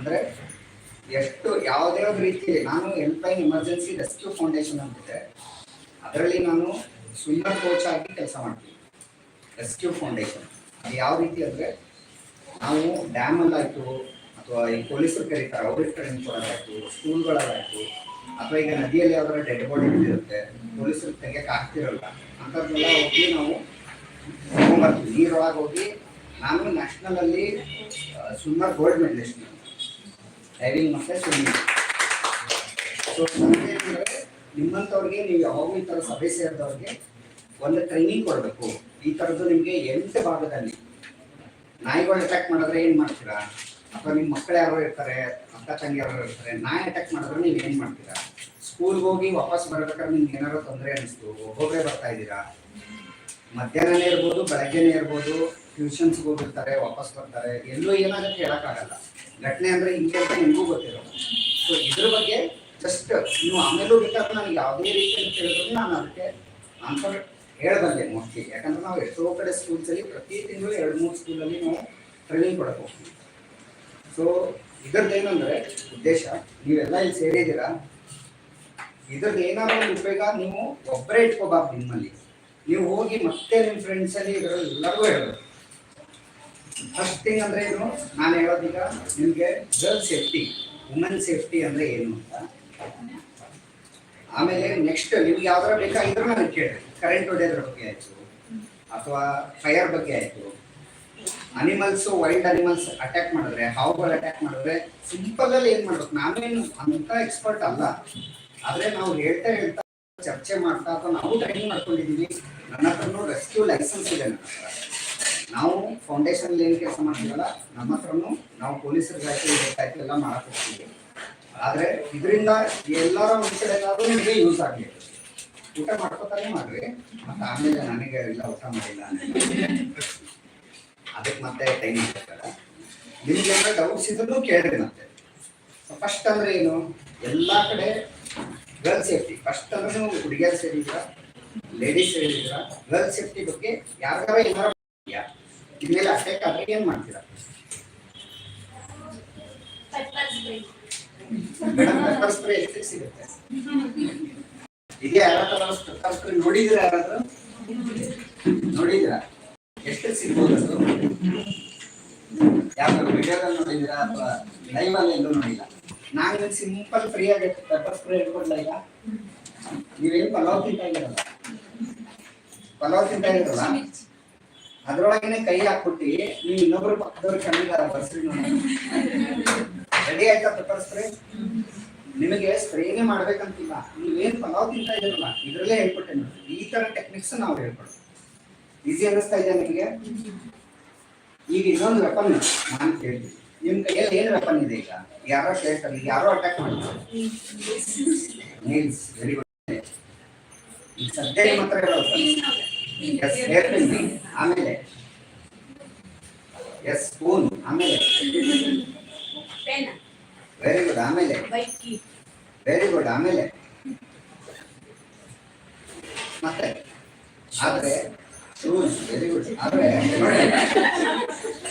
ಅಂದ್ರೆ ಎಷ್ಟು ಯಾವುದೇ ಒಂದು ರೀತಿಯಲ್ಲಿ ನಾನು ಎಲ್ಪೈನ್ ಎಮರ್ಜೆನ್ಸಿ ರೆಸ್ಕ್ಯೂ ಫೌಂಡೇಶನ್ ಅಂತಿದೆ ಅದರಲ್ಲಿ ನಾನು ಸ್ವಿಮ್ಮರ್ ಕೋಚ್ ಆಗಿ ಕೆಲಸ ಮಾಡ್ತೀನಿ. ರೆಸ್ಕ್ಯೂ ಫೌಂಡೇಶನ್ ಅದು ಯಾವ ರೀತಿ ಅಂದರೆ, ನಾವು ಡ್ಯಾಮಲ್ಲಾಯಿತು ಅಥವಾ ಈ ಪೊಲೀಸರು ಕರೀತಾರೆ ಅವ್ರಿಗೆ ಟ್ರೈನಿಂಗ್ ಕೊಡೋದಾಯ್ತು ಸ್ಕೂಲ್ಗಳಾಗ್ತು ಅಥವಾ ಈಗ ನದಿಯಲ್ಲಿ ಯಾವ್ದಾರ ಡೆಡ್ ಬಾಡಿ ಇರುತ್ತೆ ಪೊಲೀಸರು ತೆಗಿಯಕ್ಕೆ ಆಗ್ತಿರಲ್ಲ ಅಂಥದ್ದೆಲ್ಲ ಹೋಗಿ ನಾವು ನೀರೊಳಗೆ ಹೋಗಿ ನಾನು ನ್ಯಾಷನಲಲ್ಲಿ ಸ್ವಿಮ್ಮರ್ ಗೋಲ್ಡ್ ಮೆಡಲಿಸ್ಟ್ ಡೈವಿಂಗ್ ಮತ್ತು ಸ್ವಿಮ್ಮಿಂಗ್ ಸೊ ನನಗೇನಂದರೆ ನಿಮ್ಮಂಥವ್ರಿಗೆ ನೀವು ಯಾವಾಗಲೂ ಈ ಥರ ಸಭೆ ಸೇರಿದವ್ರಿಗೆ ಒಂದು ಟ್ರೈನಿಂಗ್ ಕೊಡಬೇಕು. ಈ ಥರದ್ದು ನಿಮಗೆ ಎಂಟು ಭಾಗದಲ್ಲಿ ನಾಯಿಗಳು ಅಟ್ಯಾಕ್ ಮಾಡಿದ್ರೆ ಏನು ಮಾಡ್ತೀರಾ? ಅಥವಾ ನಿಮ್ಮ ಮಕ್ಕಳು ಯಾರೋ ಇರ್ತಾರೆ, ಅಕ್ಕ ತಂಗಿ ಯಾರೋ ಇರ್ತಾರೆ, ನಾಯಿ ಅಟ್ಯಾಕ್ ಮಾಡಿದ್ರೆ ನೀವು ಏನು ಮಾಡ್ತೀರಾ? ಸ್ಕೂಲ್ಗೆ ಹೋಗಿ ವಾಪಸ್ ಬರಬೇಕಾದ್ರೆ ನಿಮ್ಗೆ ಏನಾದ್ರು ತೊಂದರೆ ಅನಿಸ್ತು ಒಬ್ಬೊಬ್ಬರೇ ಬರ್ತಾ ಇದ್ದೀರಾ? ಮಧ್ಯಾಹ್ನನೇ ಇರ್ಬೋದು, ಬೆಳಗ್ಗೆನೇ ಇರ್ಬೋದು ಟ್ಯೂಷನ್ಸ್ಗೆ ಹೋಗಿರ್ತಾರೆ, ವಾಪಸ್ ಬರ್ತಾರೆ, ಎಲ್ಲೂ ಏನಾಗುತ್ತೆ ಹೇಳೋಕ್ಕಾಗಲ್ಲ. ಘಟನೆ ಅಂದರೆ ಹಿಂಗೆ ಅಂತ ನಿಮಗೂ ಗೊತ್ತಿರೋ ಸೊ ಇದ್ರ ಬಗ್ಗೆ ಜಸ್ಟ್ ನೀವು ಆಮೇಲೂ ಬೇಕಾದ್ರೆ ನನಗೆ ಯಾವುದೇ ರೀತಿಯಲ್ಲಿ ಕೇಳಿದ್ರು ನಾನು ಅದಕ್ಕೆ ಆನ್ಸರ್ ಹೇಳಬಲ್ಲೆ ಮೋಸ್ಟ್ಲಿ ಯಾಕಂದ್ರೆ ನಾವು ಎಷ್ಟೋ ಕಡೆ ಸ್ಕೂಲ್ಸಲ್ಲಿ ಪ್ರತಿ ತಿಂಗಳು ಎರಡು, ಮೂರು ಸ್ಕೂಲಲ್ಲಿ ನಾವು ಟ್ರೈನಿಂಗ್ ಕೊಡಕ್ಕೆ ಹೋಗ್ತೀವಿ. ಸೊ ಇದ್ರದ್ದು ಏನಂದರೆ ಉದ್ದೇಶ, ನೀವೆಲ್ಲ ಇಲ್ಲಿ ಸೇರಿದ್ದೀರಾ? ಇದ್ರದ್ದು ಏನಾದರೂ ಒಂದು ಉಪಯೋಗ? ನೀವು ಒಬ್ಬರೇ ಇಟ್ಕೋಬಾರ್ದು ನಿಮ್ಮಲ್ಲಿ. ನೀವು ಹೋಗಿ ಮತ್ತೆ ನಿಮ್ಮ ಫ್ರೆಂಡ್ಸಲ್ಲಿ ಇದರಲ್ಲಿ ಎಲ್ಲರಿಗೂ ಹೇಳೋದು. ಫಸ್ಟ್ ಥಿಂಗ್ ಅಂದ್ರೆ ಏನು? ನಾನು ಹೇಳೋದೀಗ ನಿಮಗೆ ಗರ್ಲ್ ಸೇಫ್ಟಿ ವುಮೆನ್ ಸೇಫ್ಟಿ ಅಂದ್ರೆ ಏನು ಅಂತ. ಆಮೇಲೆ ನೆಕ್ಸ್ಟ್ ನಿಮ್ಗೆ ಯಾವ್ದಾರ ಬೇಕಾಗಿದ್ರು ನಾನು ಕೇಳಿ ಕರೆಂಟ್ ಹೊಡೆಯೋದ್ರ ಬಗ್ಗೆ ಆಯ್ತು, ಅಥವಾ ಫೈರ್ ಬಗ್ಗೆ ಆಯ್ತು. ಅನಿಮಲ್ಸ್ ವೈಲ್ಡ್ ಅನಿಮಲ್ಸ್ ಅಟ್ಯಾಕ್ ಮಾಡಿದ್ರೆ, ಹಾವುಗಳು ಅಟ್ಯಾಕ್ ಮಾಡಿದ್ರೆ ಸಿಂಪಲ್ ಅಲ್ಲಿ ಏನ್ ಮಾಡ್ಬೇಕು? ನಾವೇನು ಅಂತ ಎಕ್ಸ್ಪರ್ಟ್ ಅಲ್ಲ. ಆದ್ರೆ ನಾವು ಹೇಳ್ತಾ ಹೇಳ್ತಾ ಚರ್ಚೆ ಮಾಡ್ತಾ ಅಥವಾ ನಾವು ಟ್ರೈನಿಂಗ್ ಮಾಡ್ಕೊಂಡಿದ್ದೀವಿ ನನ್ನ ಹತ್ರನೂ ರೆಸ್ಕ್ಯೂ ಲೈಸೆನ್ಸ್ ಇದೆ ನನ್ನ ಹತ್ರ. ನಾವು ಫೌಂಡೇಶನ್ ಏನು ಕೆಲಸ ಮಾಡ್ತೀವಲ್ಲ, ನಮ್ಮ ಹತ್ರನು ನಾವು ಪೊಲೀಸರಿಗಾಯ್ತು ಇದಕ್ಕಾಯ್ತು ಎಲ್ಲ ಮಾಡಕ್ ಹೋಗ್ತೀವಿ ಆದ್ರೆ ಇದರಿಂದ ಎಲ್ಲರ ಕಡೆ ನಿಮಗೆ ಯೂಸ್ ಆಗಲಿ ಊಟ ಮಾಡ್ಕೋತಾನೆ ಮಾಡ್ರಿ, ಮತ್ತೆ ಆಮೇಲೆ ನನಗೆ ಎಲ್ಲ ಊಟ ಮಾಡಿಲ್ಲ ಅದಕ್ಕೆ ಮತ್ತೆ ಟೈಮಿಂಗ್ ಇರ್ತಲ್ಲ ನಿಮ್ಗೆ ಏನಾರ ಡೌಟ್ಸ್ ಇದ್ರೂ ಕೇಳ್ರಿ ಮತ್ತೆ. ಫಸ್ಟ್ ಅಂದ್ರೆ ಏನು? ಎಲ್ಲ ಕಡೆ ಗರ್ಲ್ ಸೇಫ್ಟಿ ಫಸ್ಟ್ ಅಂದ್ರೆ ನೀವು ಹುಡುಗಿಯರು ಸೇರಿದ್ರ ಲೇಡೀಸ್ ಸೇರಿದ್ರ ಗರ್ಲ್ ಸೇಫ್ಟಿ ಬಗ್ಗೆ ಯಾರ ಏನಾರ ಇದೆಯಾ ಇನ್ಮೇಲೆ ಅಟ್ಯಾಕ್ ಆದ್ರೆ ಏನ್ ಮಾಡ್ತೀರಾ? ಮೇಡಮ್ ಸಿಗುತ್ತೆ? ಇದೆಯಾ ಯಾರಾದ್ರೂ ಪೆಪ್ಪರ್ ಸ್ಪ್ರೇ ನೋಡಿದ್ರ ಯಾರಾದ್ರೂ? ನೋಡಿದ್ರ ಎಷ್ಟಕ್ಕೆ ಸಿಗ್ಬೋದು ಅದು? ಯಾವ್ದಾದ್ರು ವಿಡಿಯೋದಲ್ಲಿ ನೋಡಿದಿರಾ ಅಥವಾ ಲೈವ್ ಅಲ್ಲಿ ಎಲ್ಲೂ ನೋಡಿಲ್ಲ? ನಾನು ಸಿಂಪಲ್ ಫ್ರೀ ಆಗಿ ಪೆಪ್ಪರ್ ಸ್ಪ್ರೇ ಇಟ್ಕೊಡ್ಲ ಈಗ. ನೀವೇನು ಪಲಾವ್ ತಿಂತಾ ಪಲಾವ್ ಅದ್ರೊಳಗೇನೆ ಕೈ ಹಾಕ್ಬಿಟ್ಟು ನೀವು ಇನ್ನೊಬ್ರು ಪಕ್ಕದವ್ರು ಕಣ್ಣಿಗಾರ ಬರ್ಸ್ರಿ ರೆಡಿ ಆಯ್ತಾ ಪೆಪ್ಪರ್ ಸ್ಪ್ರೇ ನಿಮಗೆ ಸ್ಪ್ರೇನೇ ಮಾಡ್ಬೇಕಂತಿಲ್ಲ. ನೀವೇನ್ ಪಲಾವ್ ತಿಂತಾ ಇದ್ರಲ್ಲ ಇದ್ರಲ್ಲೇ ಹೇಳ್ಬಿಟ್ಟೆ ನೋಡಿ ಈ ತರ ಟೆಕ್ನಿಕ್ಸ್ ನಾವು ಹೇಳ್ಕೊಡ್ತೀವಿ ಈಸಿ ಅನ್ನಿಸ್ತಾ ಇದೆ ನಿಮಗೆ? ಈಗ ಇನ್ನೊಂದು ವೆಪನ್ ನಾನು ಕೇಳ್ತೀನಿ. ನಿಮ್ ಕೈಯಲ್ಲಿ ಏನ್ ವೆಪನ್ ಇದೆ ಈಗ? ಯಾರೋ ಕೇಳ್ತಾರೆ ಯಾರೋ ಅಟ್ಯಾಕ್ ಮಾಡ್ತಾರೆ ನೀಲ್ಸ್ ವೆರಿ ಗುಡ್ ಈಗ ಸದ್ಯ ನಿಮ್ಮ ಹತ್ರ ಇರೋದು ಹೇರ್ ಆಮೇಲೆ. ಎಸ್ ಸ್ಪೂನ್ ಆಮೇಲೆ. ವೆರಿ ಗುಡ್ ಆಮೇಲೆ. ವೆರಿ ಗುಡ್ ಆಮೇಲೆ. ಮತ್ತೆ. ಆದ್ರೆ ಶೂಸ್ ವೆರಿ ಗುಡ್ ಆದ್ರೆ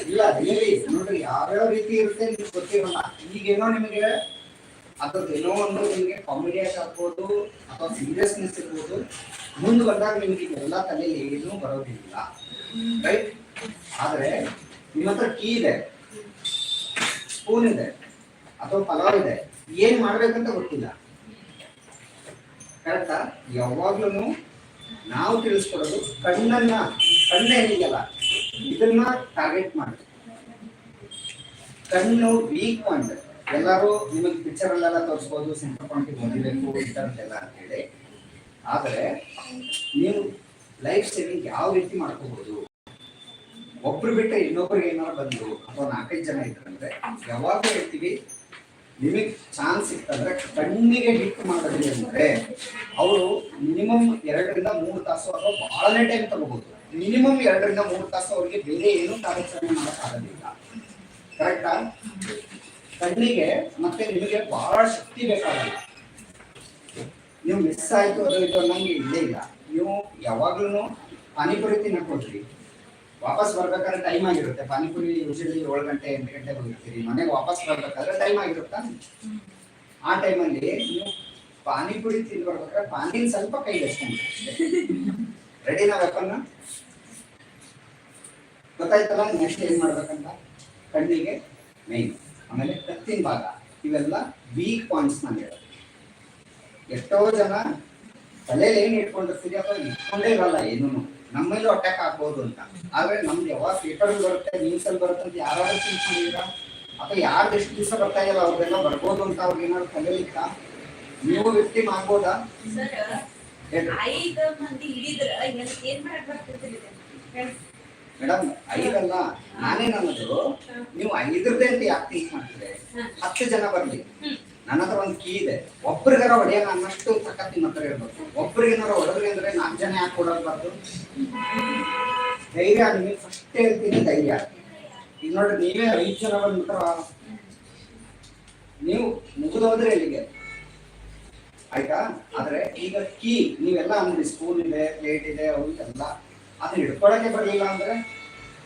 ಇಲ್ಲ ರಿಯಲಿ ನೋಡ್ರಿ, ಯಾವ್ಯಾವ ರೀತಿ ಇರುತ್ತೆ ನಿಮ್ಗೆ ಗೊತ್ತಿರಲ್ಲ ಈಗೇನೋ ನಿಮಗೆ, ಅದ್ರದ್ದು ಏನೋ ಒಂದು ನಿಮಗೆ ಕಾಮಿಡಿ ಆಗ್ಬೋದು, ಅಥವಾ ಸೀರಿಯಸ್ನೆಸ್ ಇರ್ಬೋದು, ಮುಂದೆ ಬಂದಾಗ ನಿಮಗೆ ಎಲ್ಲ ತಲೆಯಲ್ಲಿ ಏನೂ ಬರೋದಿಲ್ಲ. ರೈಟ್ ಆದ್ರೆ ನಿಮ್ಮ ಹತ್ರ ಕೀ ಇದೆ ಸ್ಪೂನ್ ಇದೆ, ಅಥವಾ ಪಲಾವ್ ಇದೆ, ಏನ್ ಮಾಡ್ಬೇಕಂತ ಗೊತ್ತಿಲ್ಲ. ಕರೆಕ್ಟಾ ಯಾವಾಗ್ಲೂ ನಾವು ತಿಳಿಸ್ಕೊಡೋದು ಕಣ್ಣನ್ನ, ಕಣ್ಣ ಏನಿದೆಯಲ್ಲ ಇದನ್ನ ಟಾರ್ಗೆಟ್ ಮಾಡಿ ಕಣ್ಣು ವೀಕ್ ಪಾಯಿಂಟ್ ಎಲ್ಲರೂ ನಿಮಗೆ ಪಿಕ್ಚರ್ ಅಲ್ಲೆಲ್ಲ ತೋರಿಸ್ಬೋದು ಸೆಂಟರ್ ಪಾಯಿಂಟ್ ಬಂದಿರಬೇಕು ಅಂತ ಅಂತೇಳಿ. ಆದರೆ ನೀವು ಲೈಫ್ ಸೇವಿಂಗ್ ಯಾವ ರೀತಿ ಮಾಡ್ಕೋಬಹುದು? ಒಬ್ರು ಬಿಟ್ಟರೆ ಇನ್ನೊಬ್ರಿಗೆ ಏನಾರು ಬಂದು ಅಥವಾ ನಾಲ್ಕೈದು ಜನ ಇದ್ರಂದ್ರೆ ಯಾವಾಗ ಹೇಳ್ತೀವಿ? ನಿಮಗೆ ಚಾನ್ಸ್ ಸಿಕ್ತಂದ್ರೆ ಕಣ್ಣಿಗೆ ಹಿಟ್ ಮಾಡಿದ್ರಿ ಅಂದ್ರೆ ಅವರು ಮಿನಿಮಮ್ ಎರಡರಿಂದ ಮೂರು ತಾಸು ಅಥವಾ ಬಹಳನೇ ಟೈಮ್ ತಗೋಬಹುದು. ಮಿನಿಮಮ್ ಎರಡರಿಂದ ಮೂರು ತಾಸು ಅವರಿಗೆ ಬೇರೆ ಏನು ಕಾರ್ಯಾಚರಣೆ ಮಾಡೋಕ್ಕಾಗೋದಿಲ್ಲ ಕರೆಕ್ಟಾ ಕಣ್ಣಿಗೆ ಮತ್ತೆ ನಿಮಗೆ ಬಹಳ ಶಕ್ತಿ ಬೇಕಾಗಿಲ್ಲ ನೀವು ಮಿಸ್ ಆಯ್ತು ಅದು ಇದು ನಂಗೆ ಇಲ್ಲೇ ಇಲ್ಲ. ನೀವು ಯಾವಾಗ್ಲೂ ಪಾನಿಪುರಿ ತಿನ್ನಕ್ ಹೋಗ್ರಿ ವಾಪಸ್ ಬರ್ಬೇಕಾದ್ರೆ ಟೈಮ್ ಆಗಿರುತ್ತೆ. ಪಾನಿಪುರಿ ಯೂಶಲಿ ಏಳು ಗಂಟೆ, ಎಂಟು ಗಂಟೆ ಹೋಗಿರ್ತೀರಿ. ಮನೆಗೆ ವಾಪಸ್ ಬರ್ಬೇಕಾದ್ರೆ ಟೈಮ್ ಆಗಿರುತ್ತಾ? ಆ ಟೈಮಲ್ಲಿ ನೀವು ಪಾನಿಪುರಿ ತಿಂದು ಬರ್ಬೇಕಾದ್ರೆ ಪಾನಿನ ಸ್ವಲ್ಪ ಕೈ ರೆಡಿ ನಾವು ವೆಪನ್ ಗೊತ್ತಾಯ್ತಲ್ಲ ನೆಕ್ಸ್ಟ್ ಏನ್ ಮಾಡ್ಬೇಕಂತ? ಕಣ್ಣಿಗೆ ಮೈನ್ ಆಮೇಲೆ ಕತ್ತಿನ ಭಾಗ. ಇವೆಲ್ಲ ವೀಕ್ ಪಾಯಿಂಟ್ಸ್ ನಾನು ಹೇಳೋದು ಎಷ್ಟೋ ಜನ ತಲೆಯಲ್ಲಿ ಏನು ಇಟ್ಕೊಂಡಿರ್ತೀರಿ ಅಥವಾ ಇಟ್ಕೊಂಡೇ ಇರಲ್ಲ ಏನೂ ನಮ್ಮಲ್ಲೂ ಅಟ್ಯಾಕ್ ಆಗ್ಬೋದು ಅಂತ. ಆದ್ರೆ ನಮ್ದು ಯಾವಾಗ ಪೇಪರ್ ಬರುತ್ತೆ ನ್ಯೂಸ್ ಅಲ್ಲಿ ಬರುತ್ತೆ ಅಂತ ಯಾರು ತಿಳ್ಕೊಂಡಿದ್ದೀರಾ? ಅಥವಾ ಯಾರು ಎಷ್ಟು ದಿವಸ ಬರ್ತಾ ಇಲ್ಲ ಅವ್ರಿಗೆಲ್ಲ ಬರ್ಬೋದು ಅಂತ ಅವ್ರಿಗೆ ಏನಾದ್ರು ತಲೆಯಲ್ಲಿ? ನೀವು ವ್ಯಕ್ತಿ ಹೇಳ್ರಿ ಐದು ಮಂದಿ ಹಿಡಿದ್ರ ಏನ್ ಮಾಡಕ್ ಮೇಡಮ್ ಐದಲ್ಲ ನೀವು ಐದರದೇ ಅಂತ ಯಾಕೆ ಥಿಂಕ್ ಮಾಡ್ತಿದ್ರೆ ಹತ್ತು ಜನ ಬರ್ಲಿ. ನನ್ನ ಹತ್ರ ಒಂದು ಕೀ ಇದೆ. ಒಬ್ರಿಗಾರ ಹೊಡೆಯಲ್ಲ ಅನ್ನಷ್ಟು ಸಖತ್ ನಿಮ್ಮ ಹತ್ರ ಇರ್ಬೇಕು ಒಬ್ರಿಗೇನಾರ ಹೊಡೆದ್ರಿ ಅಂದ್ರೆ ನಾಲ್ಕು ಜನ ಯಾಕೆ ಕೊಡಬಾರ್ದು ಧೈರ್ಯ ನಿಮಗೆ ಫಸ್ಟ್ ಹೇಳ್ತೀನಿ ಧೈರ್ಯ. ಈಗ ನೋಡ್ರಿ ನೀವೇ ಐದು ಜನ ಬಂದ್ಬಿಟ್ರ? ನೀವು ಮುಗಿದೋದ್ರೆ ಎಲ್ಲಿಗೆ? ಆಯ್ತಾ? ಆದ್ರೆ ಈಗ ಕೀ ನೀವೆಲ್ಲ ಅಂದ್ರಿ ಸ್ಪೂನ್ ಇದೆ ಪ್ಲೇಟ್ ಇದೆ ಅವು ಎಲ್ಲ. ಅದನ್ನ ಹಿಡ್ಕೊಳಕ್ಕೆ ಬರಲಿಲ್ಲ ಅಂದ್ರೆ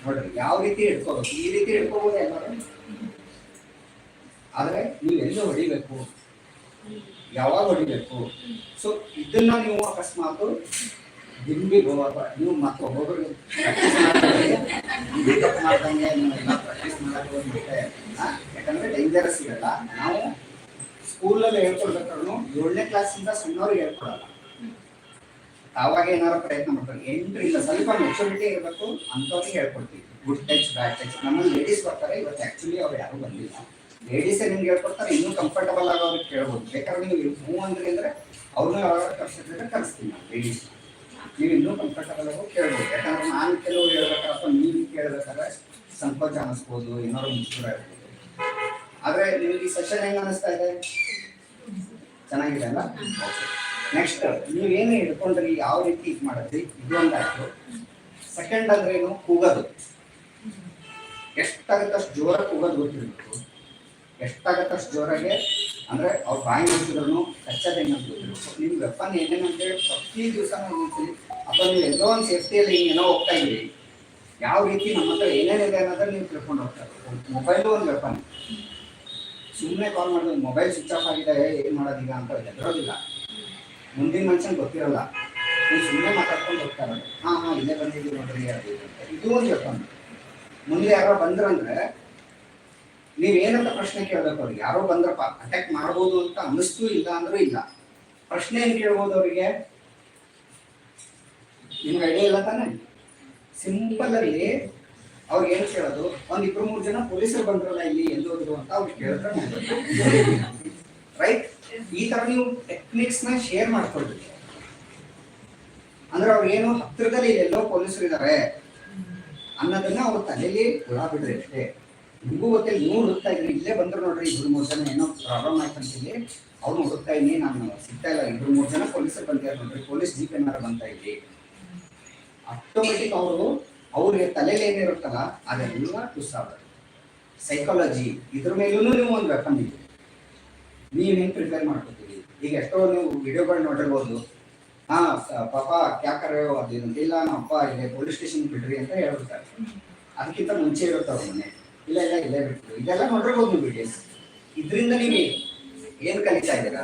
ನೋಡ್ರಿ, ಯಾವ ರೀತಿ ಹಿಡ್ಕೋಬೇಕು? ಈ ರೀತಿ ಹಿಡ್ಕೋಬಹುದು ಎಲ್ಲರೂ ಆದ್ರೆ ನೀವು ಎಲ್ಲಿ ಹೊಡಿಬೇಕು? ಯಾವಾಗ ಹೊಡಿಬೇಕು? ಸೊ ಇದನ್ನ ನೀವು ಅಕಸ್ಮಾತ್ ದಿಂಬಿಗೆ ಹೋಗುವಾಗ, ನೀವು ಮತ್ತೆ ಒಬ್ಬೊಬ್ಬರಿಗೆ ಮೇಕಪ್ ಮಾಡ್ದಂಗೆ ನೀವೆಲ್ಲ ಪ್ರಾಕ್ಟೀಸ್ ಮಾಡೋದು ಯಾಕಂದ್ರೆ ಡೇಂಜರಸ್ ಇರಲ್ಲ ನಾವು ಸ್ಕೂಲಲ್ಲಿ ಹೇಳ್ಕೊಡ್ಬೇಕಾದ್ರು. ಏಳನೇ ಕ್ಲಾಸಿಂದ ಸಣ್ಣವ್ರಿಗೆ ಹೇಳ್ಕೊಡಲ್ಲ. ಆವಾಗ ಏನಾರು ಪ್ರಯತ್ನ ಮಾಡ್ತಾರೆ. ಎಂಟ್ರಿಂದ ಸ್ವಲ್ಪ ಮೆಚುರಿಟಿ ಇರಬೇಕು ಅಂಥವ್ರಿಗೆ ಹೇಳ್ಕೊಡ್ತೀವಿ. ಗುಡ್ ಟಚ್ ಬ್ಯಾಡ್ ಟಚ್ ನಮ್ಮಲ್ಲಿ ಲೇಡೀಸ್ ಬರ್ತಾರೆ, ಇವತ್ತು ಆಕ್ಚುಲಿ ಅವ್ರು ಯಾರು ಬಂದಿಲ್ಲ. ಲೇಡೀಸೇ ನಿಮ್ಗೆ ಹೇಳ್ಕೊಡ್ತಾರೆ, ಇನ್ನೂ ಕಂಫರ್ಟಬಲ್ ಆಗಿ ಅವ್ರಿಗೆ ಕೇಳ್ಬೋದು ಬೇಕಾದ್ರೆ ನೀವು ಹ್ಞೂ ಅಂದ್ರಿ ಅಂದ್ರೆ ಅವ್ರನ್ನ ಯಾವಾಗ ಕರ್ಸಿದ್ರೆ ಕರೆಸ್ತೀನಿ ನಾನು ಲೇಡೀಸ್ ನೀವು ಇನ್ನೂ ಕಂಫರ್ಟಬಲ್ ಆಗಿ ಕೇಳ್ಬೋದು ಯಾಕಂದ್ರೆ ನಾನು ಕೆಲವು ಹೇಳ್ಬೇಕಾದ್ರೆ ಅಥವಾ ನೀವು ಕೇಳ್ಬೇಕಾದ್ರೆ ಸಂಕೋಚ ಅನಿಸ್ಬೋದು, ಏನಾದ್ರು ಮುಂಚೂರ ಇರ್ಬೋದು ಆದ್ರೆ ನಿಮಗೆ ಸೆಷನ್ ಹೆಂಗ್ ಅನಿಸ್ತಾ ಇದೆ? ಚೆನ್ನಾಗಿದೆ ಅಲ್ಲ ನೆಕ್ಸ್ಟ್ ನೀವೇನು ಹಿಡ್ಕೊಂಡ್ರಿ, ಯಾವ ರೀತಿ ಇದು ಮಾಡಿದ್ರಿ? ಇದು ಒಂದಾಯ್ತು ಸೆಕೆಂಡ್ ಅಂದ್ರೆ ಏನು? ಕೂಗೋದು. ಎಷ್ಟಾಗುತ್ತೆ ಅಷ್ಟು ಜೋರ ಕೂಗೋದು ಗೊತ್ತಿರ್ಬೇಕು. ಎಷ್ಟಾಗತ್ತೆ ಅಷ್ಟು ಜೋರಾಗೆ? ಅಂದ್ರೆ ಅವ್ರ ಬಾಯಿ ಮುಚ್ಚಿದ್ರು ಕಚ್ಚದ ಏನಂತ ಗೊತ್ತಿರ್ಬೇಕು. ನಿಮ್ ವೆಪನ್ ಏನೇನು ಅಂತೇಳಿ ಪ್ರತಿ ದಿವಸ ಅಥವಾ ನೀವು ಎಲ್ಲೋ ಒಂದು ಸೇಫ್ಟಿಯಲ್ಲಿ ಏನೋ ಹೋಗ್ತಾ ಇದ್ದೀರಿ. ಯಾವ ರೀತಿ ನಮ್ಮ ಹತ್ರ ಏನೇನಿದೆ ಅನ್ನೋದನ್ನ ನೀವು ತಿಳ್ಕೊಂಡು ಹೋಗ್ತಾರೆ ಮೊಬೈಲು ಒಂದು ವೆಪನ್ ಸುಮ್ಮನೆ ಕಾಲ್ ಮಾಡಿದ್ರೆ ಮೊಬೈಲ್ ಸ್ವಿಚ್ ಆಫ್ ಆಗಿದೆ, ಏನು ಮಾಡೋದೀಗ ಅಂತ ಹೆದರೋದಿಲ್ಲ. ಮುಂದಿನ ಮನುಷ್ಯನ್ ಗೊತ್ತಿರಲ್ಲ. ನೀವು ಸುಮ್ಮನೆ ಮಾತಾಡ್ಕೊಂಡು ಹೋಗ್ತಾರೆ ಹಾಂ ಹಾಂ, ಇಲ್ಲೇ ಬಂದಿದ್ದೀವಿ ನೋಡ್ರಿ ಅಂತ. ಇದು ಒಂದು ಹೇಳ್ಕೊಂಡು. ಮುಂದೆ ಯಾರೋ ಬಂದ್ರಂದ್ರೆ ನೀವೇನಂತ ಪ್ರಶ್ನೆ ಕೇಳ್ಬೇಕು ಅವ್ರಿಗೆ? ಯಾರೋ ಬಂದ್ರಪ್ಪ ಅಟ್ಯಾಕ್ ಮಾಡ್ಬೋದು ಅಂತ ಅನ್ನಿಸ್ತು ಇಲ್ಲ ಅಂದ್ರೂ ಇಲ್ಲ. ಪ್ರಶ್ನೆ ಏನು ಕೇಳ್ಬೋದು ಅವರಿಗೆ? ನಿಮ್ಗೆ ಐಡಿಯಾ ಇಲ್ಲ ತಾನೆ? ಸಿಂಪಲ್ ಅಲ್ಲಿ ಅವ್ರಿಗೆ ಏನ್ ಕೇಳೋದು? ಒಂದ್ ಇಬ್ರು ಮೂರು ಜನ ಪೊಲೀಸರು ಬಂದ್ರಲ್ಲ ಇಲ್ಲಿ ಎಲ್ಲಿ ಹೋದ್ರು ಅಂತ ಅವ್ರು ಕೇಳಿದ್ರೆ ರೈಟ್ ಈ ತರ ನೀವು ಟೆಕ್ನಿಕ್ಸ್ನ ಶೇರ್ ಮಾಡ್ಕೊಳ್ಬೇಕು. ಅಂದ್ರೆ ಅವ್ರು ಏನು ಹತ್ತಿರದಲ್ಲಿ ಎಲ್ಲೋ ಪೊಲೀಸರು ಇದಾರೆ, ಅನ್ನೋದನ್ನ ಅವ್ರ ತಲೆಯಲ್ಲಿ ಹುಳ ಬಿಡ್ರಿ ಅಷ್ಟೇ. ನಿಮಗೂ ಗೊತ್ತಿಲ್ಲ, ನೀವು ಹುಡುಕ್ತಾ ಇದ್ರಿ. ಇಲ್ಲೇ ಬಂದ್ರು ನೋಡ್ರಿ, ಇಬ್ರು ಮೂರು ಜನ ಏನೋ ಪ್ರಾಬ್ಲಮ್ ಆಯ್ತು ಅಂತೀವಿ ಅವ್ರು ಹುಡುಕ್ತಾ ಇದ್ದೀನಿ ನಾನು ಸಿಗ್ತಾ ಇಲ್ಲ. ಇಬ್ರು ಮೂರು ಜನ ಪೊಲೀಸರು ಬಂದಿದ್ದಾರೆ ನೋಡ್ರಿ. ಪೊಲೀಸ್ ಜೀಪ್ ಏನಾರು ಬಂತಾ ಇಲ್ಲಿ ಆಟೋಮೆಟಿಕ್ ಅವರು ಅವ್ರಿಗೆ ತಲೆಯಲ್ಲಿ ಏನಿರುತ್ತಲ್ಲ, ಅದೆಲ್ಲ ಟುಸ್ ಆಗುತ್ತೆ ಸೈಕಾಲಜಿ ಇದ್ರ ಮೇಲೂ ನೀವು ಒಂದು ವೆಪನ್ ಇದೆ. ನೀವು ಹೆಂಗೆ ಪ್ರಿಪೇರ್ ಮಾಡ್ಕೊತೀವಿ ಈಗ ಎಷ್ಟೋ ನೀವು ವಿಡಿಯೋಗಳು ನೋಡಿರ್ಬೋದು. ಹಾ ಪಾಪ ಕ್ಯಾಕರ್ ಅದೇನು ಇಲ್ಲ, ನಮ್ಮ ಅಪ್ಪ ಇಲ್ಲೇ ಪೊಲೀಸ್ ಸ್ಟೇಷನ್ ಬಿಡ್ರಿ ಅಂತ ಹೇಳ್ಬಿಡ್ತಾರೆ. ಅದಕ್ಕಿಂತ ಮುಂಚೆ ಇರುತ್ತವ್ರ ಮನೆ. ಇಲ್ಲ ಇಲ್ಲ, ಇಲ್ಲೇ ಬಿಟ್ಟು ಇದೆಲ್ಲ ನೋಡಿರ್ಬೋದು ನೀವು ವಿಡಿಯೋಸ್ ಇದರಿಂದ ನೀವು ಏನು ಕಲಿತಾ ಇದ್ದೀರಾ?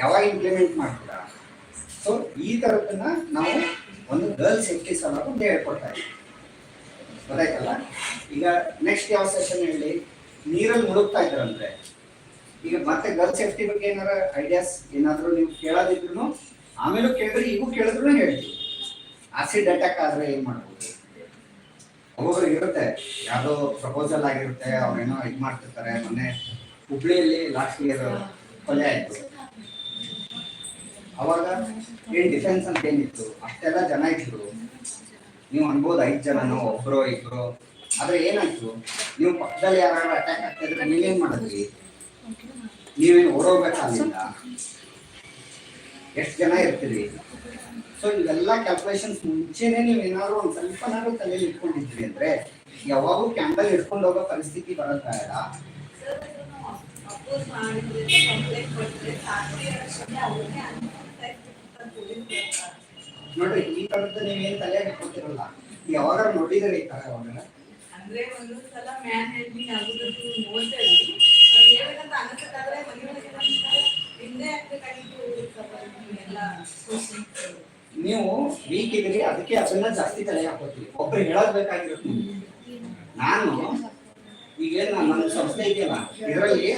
ಯಾವಾಗ ಇಂಪ್ಲಿಮೆಂಟ್ ಮಾಡ್ತೀರಾ? ಸೊ ಈ ತರದನ್ನ ನಾವು ಒಂದು ಗರ್ಲ್ ಸೇಫ್ಟಿ ಸಲ ಒಂದು ಹೇಳ್ಕೊಡ್ತಾ ಇದ್ದೀವಿ. ಗೊತ್ತಾಯ್ತಲ್ಲ ಈಗ ನೆಕ್ಸ್ಟ್ ಯಾವ ಸೆಷನ್ ಹೇಳಿ? ನೀರಲ್ಲಿ ಮುಳುಗ್ತಾ ಇದ್ರಂದ್ರೆ ಈಗ ಮತ್ತೆ ಗರ್ಲ್ ಸೇಫ್ಟಿ ಬಗ್ಗೆ ಏನಾರ ಐಡಿಯಾಸ್ ಏನಾದ್ರು ನೀವು ಕೇಳೋದಿದ್ರು ಆಮೇಲೂ ಕೇಳಿದ್ರೆ ಈಗೂ ಕೇಳಿದ್ರು ಹೇಳ್ತೀವಿ ಆಸಿಡ್ ಅಟ್ಯಾಕ್ ಆದ್ರೆ ಏನ್ ಮಾಡ್ಬೋದು? ಒಬ್ಬೊಬ್ರು ಇರುತ್ತೆ. ಯಾವ್ದೋ ಪ್ರಪೋಸಲ್ ಆಗಿರುತ್ತೆ ಅವ್ರೇನೋ ಇದ್ ಮಾಡ್ತಿರ್ತಾರೆ. ಮೊನ್ನೆ ಹುಬ್ಳಿಯಲ್ಲಿ ಲಾಸ್ಟ್ ಇಯರ್ ಕೊಲೆ ಆಯ್ತು. ಅವಾಗ ಏನ್ ಡಿಫೆನ್ಸ್ ಅಂತ ಏನಿತ್ತು? ಅಷ್ಟೆಲ್ಲ ಜನ ಇದ್ರು. ನೀವು ಅನ್ಬೋದು ಐದು ಜನನೋ ಒಬ್ಬರೋ ಇಬ್ರು. ಆದ್ರೆ ಏನಾಯ್ತು? ನೀವು ಪಕ್ಕದಲ್ಲಿ ಯಾರು ಅಟ್ಯಾಕ್ ಆಗ್ತಾ ಇದ್ರೆ ನೀವೇನ್ ಮಾಡಿದ್ರಿ? ನೀವೇನು ಓಡೋಗ್ಬೇಕಾಗಿಲ್ಲ ಎಷ್ಟು ಜನ ಇರ್ತೀರಿ? ಸೊ ಇವೆಲ್ಲ ಕ್ಯಾಲ್ಕುಲೇಷನ್ಸ್ ಮುಂಚೆನೆ ನೀವು ಏನಾದ್ರು ಒಂದ್ ಸ್ವಲ್ಪನಾದ್ರು ತಲೆಯಲ್ಲಿ ಇಟ್ಕೊಂಡಿದ್ರಿ ಅಂದ್ರೆ ಯಾವಾಗೂ ಕ್ಯಾಂಡಲ್ ಹಿಡ್ಕೊಂಡು ಹೋಗೋ ಪರಿಸ್ಥಿತಿ ಬರೋದ್ ಮಾಡಿದ್ರೆ ಕಂಪ್ಲೇಂಟ್ ಕೊಟ್ರೆ ಸಾಕು ವರ್ಷಕ್ಕೆ ಅವ್ರನ್ನೇ ನೋಡ್ರಿ ಈ ತರದ್ದು ನೀವೇನ್ ತಲೆ ಇಟ್ಕೊತಿರಲ್ಲ ಯಾವಾಗ ನೋಡಿದ್ರೆ ಈ ತರ ಯಾವಾಗ ಅಂದ್ರೆ ಒಂದೊಂದ್ ಸಲ ಮ್ಯಾನ್ ಹ್ಯಾಂಡಿಂಗ್ ಆಗುದದ್ದು ನೋಡ್ತೇವೆ ಅದು ಹೇಳ್ಬೇಕಂತ ಅನ್ಸಕ್ಕಾದ್ರೆ ಮನೆಯೊಳಗೆ ಹಿಂದೆ ಆಗ್ಬೇಕಾಗಿತ್ತು ಎಲ್ಲ. ನೀವು ವೀಕ್ ಇದ್ರಿ ಅದಕ್ಕೆ ಅದನ್ನ ಜಾಸ್ತಿ ತಲೆ ಹಾಕೋತೀವಿ ಒಬ್ರು ಹೇಳೋದ್ ಬೇಕಾಗಿರುತ್ತೆ. ನಾನು ಈಗೇನ್ ನಾನು ನನ್ನ ಸಂಸ್ಥೆ ಇದೆಯಲ್ಲ ಇದರಲ್ಲಿ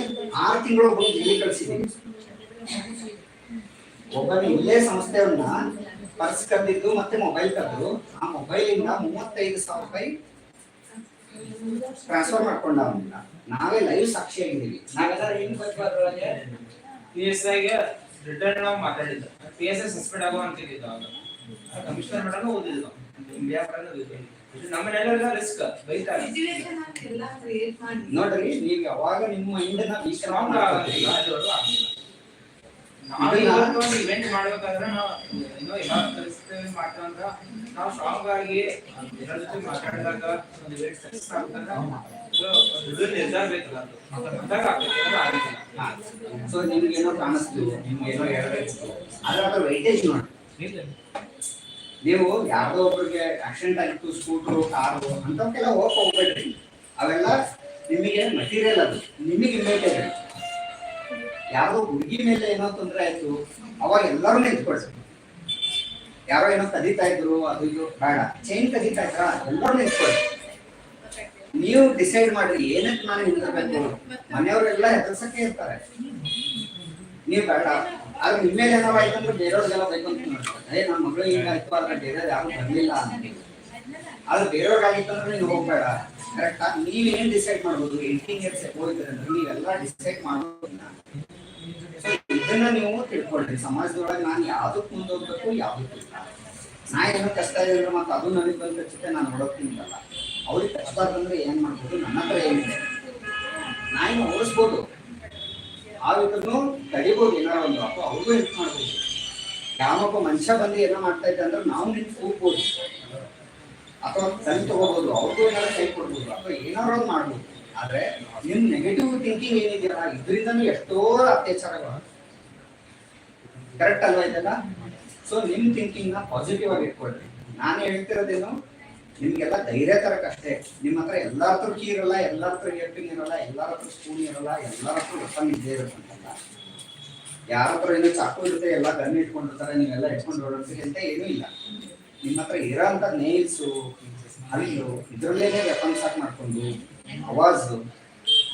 ಆರು ತಿಂಗಳು ಬಂದು ಇಲ್ಲಿ ಕಳಿಸಿದ್ದೀನಿ. ಒಬ್ಬನ ಇಲ್ಲೇ ಸಂಸ್ಥೆಯನ್ನ ಪರ್ಸ್ ಕದ್ದಿದ್ದು ಮತ್ತೆ ಮೊಬೈಲ್ ಕದ್ದು ಆ ಮೊಬೈಲ್ ಇಂದ ಮೂವತ್ತೈದು ಸಾವಿರ ರೂಪಾಯಿ ಟ್ರಾನ್ಸ್ಫರ್ ಮಾಡ್ಕೊಂಡ ಅವನ್ನ ನಾವೇ ಲೈವ್ ಸಾಕ್ಷಿಯಾಗಿದ್ದೀವಿ ನಾವೆಲ್ಲ ಏನ್ ಗೊತ್ತು ಅದ್ರೊಳಗೆ ಪಿ ಎಸ್ ಐಗೆ ರಿಟರ್ನ್ ನಾವು ಮಾತಾಡಿದ್ದು. ಪಿ ಎಸ್ ಐ ಸಸ್ಪೆಂಡ್ ಆಗೋ ಅಂತಿದ್ದು ಅವಾಗ ಕಮಿಷನರ್ ಮೇಡಮ್ ಓದಿದ್ದು ಇಂಡಿಯಾ ಮೇಡಮ್ ಓದಿದ್ದು ನಮ್ಮನ್ನೆಲ್ಲ ರಿಸ್ಕ್ ಬೈತಾರೆ ನೋಡ್ರಿ ನೀವು ಯಾವಾಗ ನಿಮ್ಮ ಮೈಂಡ್ ಸ್ಟ್ರಾಂಗ್ ವಿಶ್ರಾಂತ ಅಲ್ಲಿವರೆಗೂ ಆಗಿಲ್ಲ. ನಾವು ಒಂದು ಇವೆಂಟ್ ಮಾಡ್ಬೇಕಾದ್ರೆ ನಾವು ಏನೋ ಯಾವ ಪರಿಸ್ಥಿತಿ ಮಾಡ್ತಂದ್ರ ನಾವು ಸ್ಟ್ರಾಂಗ್ ಆಗಿ ಜನರ ಜೊತೆ ಮಾತಾಡಿದಾಗ ಒಂದು ಇವೆಂಟ್ ಸಕ್ಸಸ್ ಆಗ್ತಂದ್ರ ಬೇಕಲ್ಲ ಅಂದಾಗ ಸೊ ನಿಮ್ಗೆ ಏನೋ ಕಾಣಿಸ್ತು ನಿಮ್ಗೆ ಏನೋ ಹೇಳಬೇಕು ಅದ್ರ ಅದರ ವೈಟೇಜ್ ನೋಡಿ. ನೀವು ಯಾರೋ ಒಬ್ರಿಗೆ ಆಕ್ಸಿಡೆಂಟ್ ಆಗಿತ್ತು ಸ್ಕೂಟ್ರು ಕಾರು ಅಂತವಕ್ಕೆಲ್ಲ ಹೋಗಕ್ ಹೋಗ್ಬೇಡ್ರಿ. ಅವೆಲ್ಲ ನಿಮಗೆ ಮಟೀರಿಯಲ್ ಅದು. ನಿಮಗೆ ಇಮೇಟೆಡ್ ಯಾವ್ದೋ ಹುಡುಗಿ ಮೇಲೆ ಏನೋ ತೊಂದರೆ ಆಯ್ತು, ಅವಾಗ ಎಲ್ಲರೂ ನಿಂತ್ಕೊಳ್ಸಿ ಯಾರೋ ಏನೋ ಕದೀತಾ ಇದ್ರು, ಅದು ಇದು, ಬೇಡ. ಚೈನ್ ಕದೀತಾ ಇದ್ರ? ಎಲ್ಲರೂ ನಿಂತ್ಕೊಳ್ಳಿ ನೀವು ಡಿಸೈಡ್ ಮಾಡ್ರಿ ಏನಕ್ಕೆ ನಾನು ನಿಂತಿರ್ಬೇಕು ಮನೆಯವರೆಲ್ಲ ಹೆದರ್ಸಕ್ಕೆ ಇರ್ತಾರೆ ನೀವು ಬೇಡ. ಆದ್ರೆ ನಿಮ್ಮ ಮೇಲೆ ಏನಾರು ಆಯ್ತು ಅಂದ್ರೆ ಬೇರೆಯವ್ರಿಗೆಲ್ಲ ಬೇಕು ಅಂತ ಅದೇ ನಮ್ಮ ಮಗಳು ಹಿಂಗಾಯ್ತು ಆದ್ರೆ ಬೇರೆ ಯಾರು ಬರ್ಲಿಲ್ಲ ಆದ್ರೆ ಬೇರೆಯವ್ರಿಗಾಗಿತ್ತು ಅಂದ್ರೆ ನೀವು ಹೋಗ್ಬೇಡ. ಕರೆಕ್ಟಾ ನೀವ್ ಏನ್ ಡಿಸೈಡ್ ಮಾಡ್ಬೋದು? ಏಯ್ಟೀನ್ ಇಯರ್ಸ್ ಹೋಗಿದ್ರೆ ನೀವೆಲ್ಲ ಡಿಸೈಡ್ ಮಾಡೋದನ್ನ ಇದನ್ನ ನೀವು ತಿಳ್ಕೊಳ್ರಿ. ಸಮಾಜದೊಳಗೆ ನಾನು ಯಾವ್ದಕ್ಕೆ ಮುಂದೋಗ್ಬೇಕು ಯಾವ್ದಕ್ಕೆ ನಾ ಏನೋ ಕಷ್ಟ ಇದೆ ಅಂದ್ರೆ ಮತ್ತೆ ಅದು ನನಗೆ ಬಂದ ಜೊತೆ ನಾನು ನೋಡೋಕ್ಕಿಂತಲ್ಲ ಅವ್ರಿಗೆ ಕಷ್ಟ ಬಂದ್ರೆ ಏನ್ ಮಾಡ್ಬೋದು? ನನ್ನ ಹತ್ರ ಏನಿದೆ ನಾ ಏನು ಓಡಿಸ್ಬೋದು. ಆ ಇದನ್ನು ತಡಿಬೋದು, ಏನಾರ ಒಂದು ಅಪ್ಪ ಅವ್ರಿಗೂ ಹೆಲ್ಪ್ ಮಾಡ್ಬೋದು. ಯಾವೊಬ್ಬ ಮನುಷ್ಯ ಬಂದು ಏನೋ ಮಾಡ್ತಾ ಇದ್ದ ಅಂದ್ರೆ ನಾವು ನಿಂತು ಕೂಗ್ಬೋದು. ಅಥವಾ ತಂದು ತಗೋಬಹುದು ಅವ್ರಿಗೂ ಏನಾರ ಕೈ ಕೊಡ್ಬೋದು, ಅಥವಾ ಏನಾರ ಮಾಡ್ಬೋದು. ಆದ್ರೆ ನಿಮ್ ನೆಗೆಟಿವ್ ಥಿಂಕಿಂಗ್ ಏನಿದೆಯಲ್ಲ, ಇದರಿಂದನೂ ಎಷ್ಟೋ ಅತ್ಯಾಚಾರಗಳು. ಕರೆಕ್ಟ್ ಅಲ್ವಾ ಇದೆಲ್ಲ? ಸೊ ನಿಮ್ ಥಿಂಕಿಂಗ್ನ ಪಾಸಿಟಿವ್ ಆಗಿ ಇಟ್ಕೊಳ್ರಿ. ನಾನು ಹೇಳ್ತಿರೋದೇನು, ನಿಮ್ಗೆಲ್ಲ ಧೈರ್ಯ ತರಕಷ್ಟೇ ನಿಮ್ಮ ಹತ್ರ ಎಲ್ಲಾರ ಹತ್ರ ಕೀ ಇರಲ್ಲ ಎಲ್ಲಾರ ಹತ್ರ ಇಯರ್ಪಿಂಗ್ ಇರಲ್ಲ ಎಲ್ಲಾರ ಹತ್ರ ಸ್ಪೂನ್ ಇರಲ್ಲ ಎಲ್ಲಾರ ಹತ್ರ ವೆಪನ್ ಇದ್ದೇ ಇರುತ್ತಂತಲ್ಲ. ಯಾರ ಹತ್ರ ಏನೋ ಚಾಕು ಇರುತ್ತೆ, ಎಲ್ಲ ಗನ್ ಇಟ್ಕೊಂಡಿರ್ತಾರೆ, ನೀವೆಲ್ಲ ಇಟ್ಕೊಂಡು ಓಡಾಡ್ತೀರಿ ಅಂತ ಏನೂ ಇಲ್ಲ. ನಿಮ್ಮ ಹತ್ರ ಇರೋಂಥ ನೇಲ್ಸು ಹಲ್ಲು ಇದರಲ್ಲೇನೆ ವೆಪನ್ಸ್ ಸಾಕ್ ಮಾಡ್ಕೊಂಡು ಅವಾಜು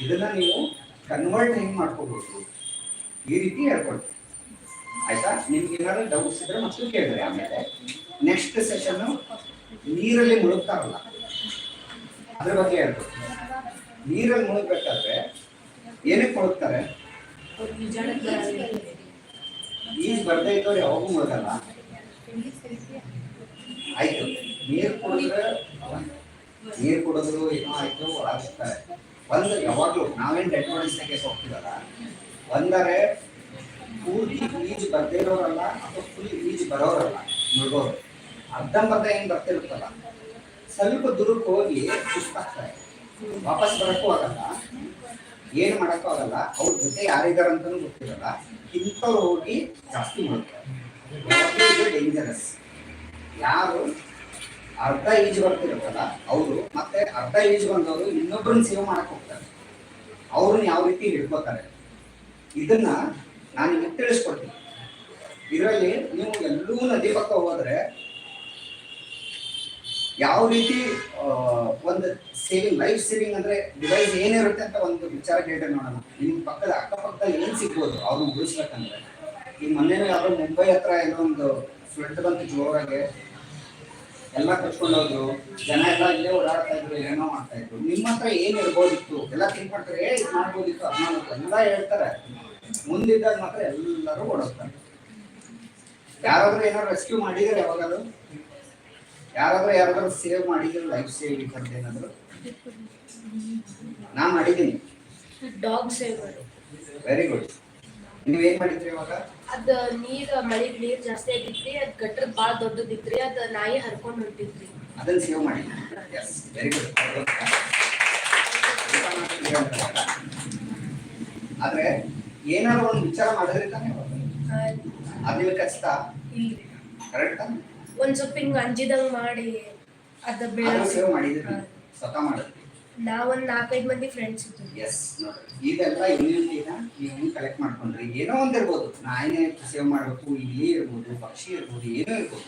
ಇದನ್ನ ನೀವು ಕನ್ವರ್ಟ್ ಹೆಂಗ್ ಮಾಡ್ಕೋಬಹುದು ಈ ರೀತಿ ಹೇಳ್ಕೊಡ್ತೀವಿ ಆಯ್ತಾ? ನಿಮ್ಗೆ ಏನಾದ್ರು ಡೌಟ್ಸ್ ಇದ್ರೆ ಮತ್ತೆ ಕೇಳಿದ್ರೆ ಆಮೇಲೆ. ನೆಕ್ಸ್ಟ್ ಸೆಷನ್ ನೀರಲ್ಲಿ ಮುಳುಗ್ತಾರಲ್ಲ ಅದ್ರ ಬಗ್ಗೆ ಹೇಳ್ಬೇಕು. ನೀರಲ್ಲಿ ಮುಳುಗ್ಬೇಕಾದ್ರೆ ಏನಕ್ಕೆ ಮುಳುಗ್ತಾರೆ? ಈಜ್ ಬರ್ತಾ ಇದ್ದವ್ರು ಯಾವಾಗೂ ಮುಳುಗಲ್ಲ. ಆಯ್ತು. ನೀರ್ ಕುಡಿದ್ರೆ ನೀರ್ ಕುಡಿದ್ರು ಏನೋ ಆಯ್ತು, ಒಳಗಿರ್ತಾರೆ. ಒಂದು ಯಾವಾಗ್ಲೂ ನಾವೇನ್ ಡೆಡ್ ಬಾಡೀಸ್ ಹೋಗ್ತಿರಲ್ಲ ಒಂದರೆ ಪೂರ್ತಿ ಈಜು ಬರ್ದೇ ಇರೋರಲ್ಲ ಅಥವಾ ಫುಲ್ ಈಜು ಬರೋರಲ್ಲ ಮುಳುಗೋರು ಅರ್ಧಂಬರ್ಧ ಏನ್ ಬರ್ತಿರುತ್ತಲ್ಲ? ಸ್ವಲ್ಪ ದೂರಕ್ಕೆ ಹೋಗಿ ಸುಸ್ತಾಗ್ತಾರೆ ವಾಪಸ್ ಬರಕ್ಕೂ ಆಗಲ್ಲ. ಏನು ಮಾಡಕ್ಕೂ ಆಗಲ್ಲ. ಅವ್ರ ಜೊತೆ ಯಾರಿದಾರ ಅಂತಾನೂ ಗೊತ್ತಿರಲ್ಲ. ಇಂಥವ್ರು ಹೋಗಿ ಜಾಸ್ತಿ ಮಾಡ್ತಾರೆ ಡೇಂಜರಸ್ ಯಾರು ಅರ್ಧ ಈಜು ಬರ್ತಿರುತ್ತಲ್ಲ, ಅವರು ಮತ್ತೆ ಅರ್ಧ ಈಜು ಬಂದವರು ಇನ್ನೊಬ್ಬರನ್ನ ಸೇವ್ ಮಾಡಕ್ ಹೋಗ್ತಾರೆ. ಅವ್ರನ್ನ ಯಾವ ರೀತಿ ಹಿಡ್ಕೋತಾರೆ? ಇದನ್ನ ನಾನು ನಿಮಗೆ ತಿಳಿಸ್ಕೊಡ್ತೀನಿ. ಇದರಲ್ಲಿ ನೀವು ಎಲ್ಲೂ ನದಿ ಪಕ್ಕ ಹೋದ್ರೆ ಯಾವ ರೀತಿ ಒಂದು ಸೇವಿಂಗ್ ಲೈಫ್ ಸೇವಿಂಗ್ ಅಂದ್ರೆ ಡಿವೈಸ್ ಏನಿರುತ್ತೆ ಅಂತ ಒಂದು ವಿಚಾರ ಕೇಳಿದ್ರೆ ನೋಡೋಣ. ನಿಮ್ ಪಕ್ಕದ ಅಕ್ಕಪಕ್ಕದಲ್ಲಿ ಏನ್ ಸಿಗ್ಬೋದು? ಅವ್ರನ್ನ ಉಳಿಸ್ಬೇಕಂದ್ರೆ. ಈಗ ಮೊನ್ನೆನೂ ಯಾರೋ ಮುಂಬೈ ಹತ್ರ ಏನೋ ಒಂದು ಫ್ಲಡ್ ಬಂತು ಜೋರಾಗೆ. ಎಲ್ಲ ಕರ್ಕೊಂಡು ಜನ ಎಲ್ಲ ಇಲ್ಲೇ ಓಡಾಡ್ತಾ ಇದ್ರು, ಏನೋ ಮಾಡ್ತಾ ಇದ್ರು. ನಿಮ್ಮ ಹತ್ರ ಏನ್ ಇರ್ಬೋದಿತ್ತು? ಎಲ್ಲ ಥಿಂಕ್ ಮಾಡ್ತಾರೆ ಏ, ಇದು ಮಾಡ್ಬೋದಿತ್ತು ಅದ್ ಮಾಡ್ಬೋದು ಎಲ್ಲ ಹೇಳ್ತಾರೆ. ಮುಂದಿದ್ದಾಗ ಮಾತ್ರ ಎಲ್ಲರೂ ಓಡೋಗ್ತಾರೆ. ಯಾರಾದ್ರೂ ಏನಾದ್ರು ರೆಸ್ಕ್ಯೂ ಮಾಡಿದ್ರೆ ಯಾವಾಗಾದ್ರು? ಯಾರಾದ್ರೂ ಯಾರಾದ್ರೂ ಸೇವ್ ಮಾಡಿದ್ರು ಲೈಫ್ ಸೇವ್ ಅಂತ ಏನಾದ್ರು? ನಾ ಮಾಡಿದ್ದೀನಿ. ಡಾಗ್ ಸೇವರ್ ವೆರಿ ಗುಡ್ ನೀವೇನ್ ಮಾಡಿದ್ರಿ ಇವಾಗ? ಅದ ನೀರ್ ಮಳಿ ನೀರ್ ಜಾಸ್ತಿ ಆಗಿತ್ರಿ ಅದ್ ಗಟ್ಟರ್ ಬಾಳ ದೊಡ್ಡದಿತ್ರಿ ಅದ್ ನಾಯಿ ಹರ್ಕೊಂಡ್ ಹೊಂಟಿತ್ರಿ ಅದನ್ನ ಸೇವ್ ಮಾಡಿ ಎಸ್ ವೆರಿ ಗುಡ್ ಆದ್ರೆ ಏನಾದ್ರು ಒಂದು ವಿಚಾರ ಮಾಡಿದ್ರೆ ತಾನೇ ಅದಿಲ್ಲ ಕಷ್ಟ ಕರೆಕ್ಟ್ ಒಂದ್ ಸ್ವಲ್ಪ ಹಿಂಗ್ ಅಂಜಿದಂಗ್ ಮಾಡಿ ಅದ ಸೇವ್ ಮಾಡಿದ್ರಿ ಸ್ವತಃ ಮಾಡಿದ್ರಿ ನಾವೊಂದ್ ನಾಲ್ಕೈದು ಮಂದಿ ಫ್ರೆಂಡ್ಸ್ ಇದ್ವಿ. ಎಸ್ ನೋಡ್ರಿ. ಇದೆಲ್ಲ ಇಮ್ಯುನಿಟಿನ ನೀವು ಕಲೆಕ್ಟ್ ಮಾಡ್ಕೊಂಡ್ರಿ. ಏನೋ ಒಂದ್ ಇರ್ಬೋದು ನಾಯಿನೇ ಸೇವ್ ಮಾಡಬೇಕು ಇಲ್ಲಿ ಇರ್ಬೋದು ಪಕ್ಷಿ ಇರ್ಬೋದು ಏನೋ ಇರ್ಬೋದು.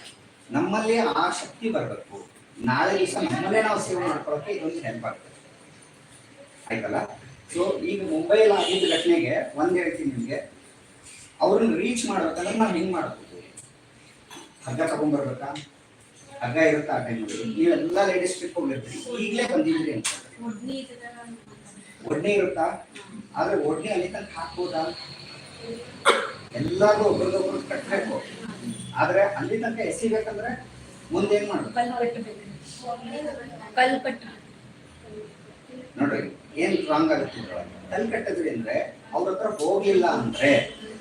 ನಮ್ಮಲ್ಲಿ ಆ ಶಕ್ತಿ ಬರಬೇಕು. ನಾಳೆ ದಿವಸ ನಮ್ಮಲ್ಲೇ ನಾವು ಸೇವ್ ಮಾಡ್ಕೊಳಕ್ಕೆ ಇದೊಂದು ಹೆಲ್ಪ್ ಆಗ್ತದೆ ಆಯ್ತಲ್ಲ? ಸೊ ಈಗ ಮುಂಬೈಲಿ ಆಗಿದ್ದ ಘಟನೆಗೆ ಒಂದು ಹೇಳ್ತೀನಿ ನಿಮಗೆ. ಅವ್ರನ್ನ ರೀಚ್ ಮಾಡ್ಬೇಕಂದ್ರೆ ನಾವು ಹೆಂಗ್ ಮಾಡ್ಬೋದು? ಹಗ್ಗ ತಗೊಂಡ್ಬರ್ಬೇಕಾ? ಹಗ್ಗ ಇರುತ್ತಾ ಆ ಟೈಮಲ್ಲಿ ನೀವೆಲ್ಲ ಲೇಡೀಸ್ ಟ್ರಿಪ್ ಹೋಗಿರ್ತೀರಿ ಈಗಲೇ ಬಂದಿದ್ರಿ ಅಂತ. ಒಡ್ನೆ ಇರುತ್ತಾ? ಆದ್ರೆ ಒಡ್ನೆ ಅಲ್ಲಿ ತನಕ ಹಾಕ್ಬೋದಾ? ಎಲ್ಲಾರು ಒಬ್ರದೊಬ್ರು ಕಟ್ಟಬೇಕು ಆದ್ರೆ ಅಲ್ಲಿ ತನಕ ಎಸಿಬೇಕಂದ್ರೆ ಮುಂದೆ ಏನ್ ಮಾಡ್ಬೇಕು ಕಲ್ ಕಟ್ಟಬೇಕು ಕಲ್ ಕಟ್ಟ ನೋಡ್ರಿ, ಏನ್ ರಾಂಗ್ ಆಗುತ್ತೆ ಇದ್ರೊಳಗೆ ಕಟ್ಟಿದ್ರಿ ಅಂದ್ರೆ ಅವ್ರ ಹತ್ರ ಹೋಗಿಲ್ಲ ಅಂದ್ರೆ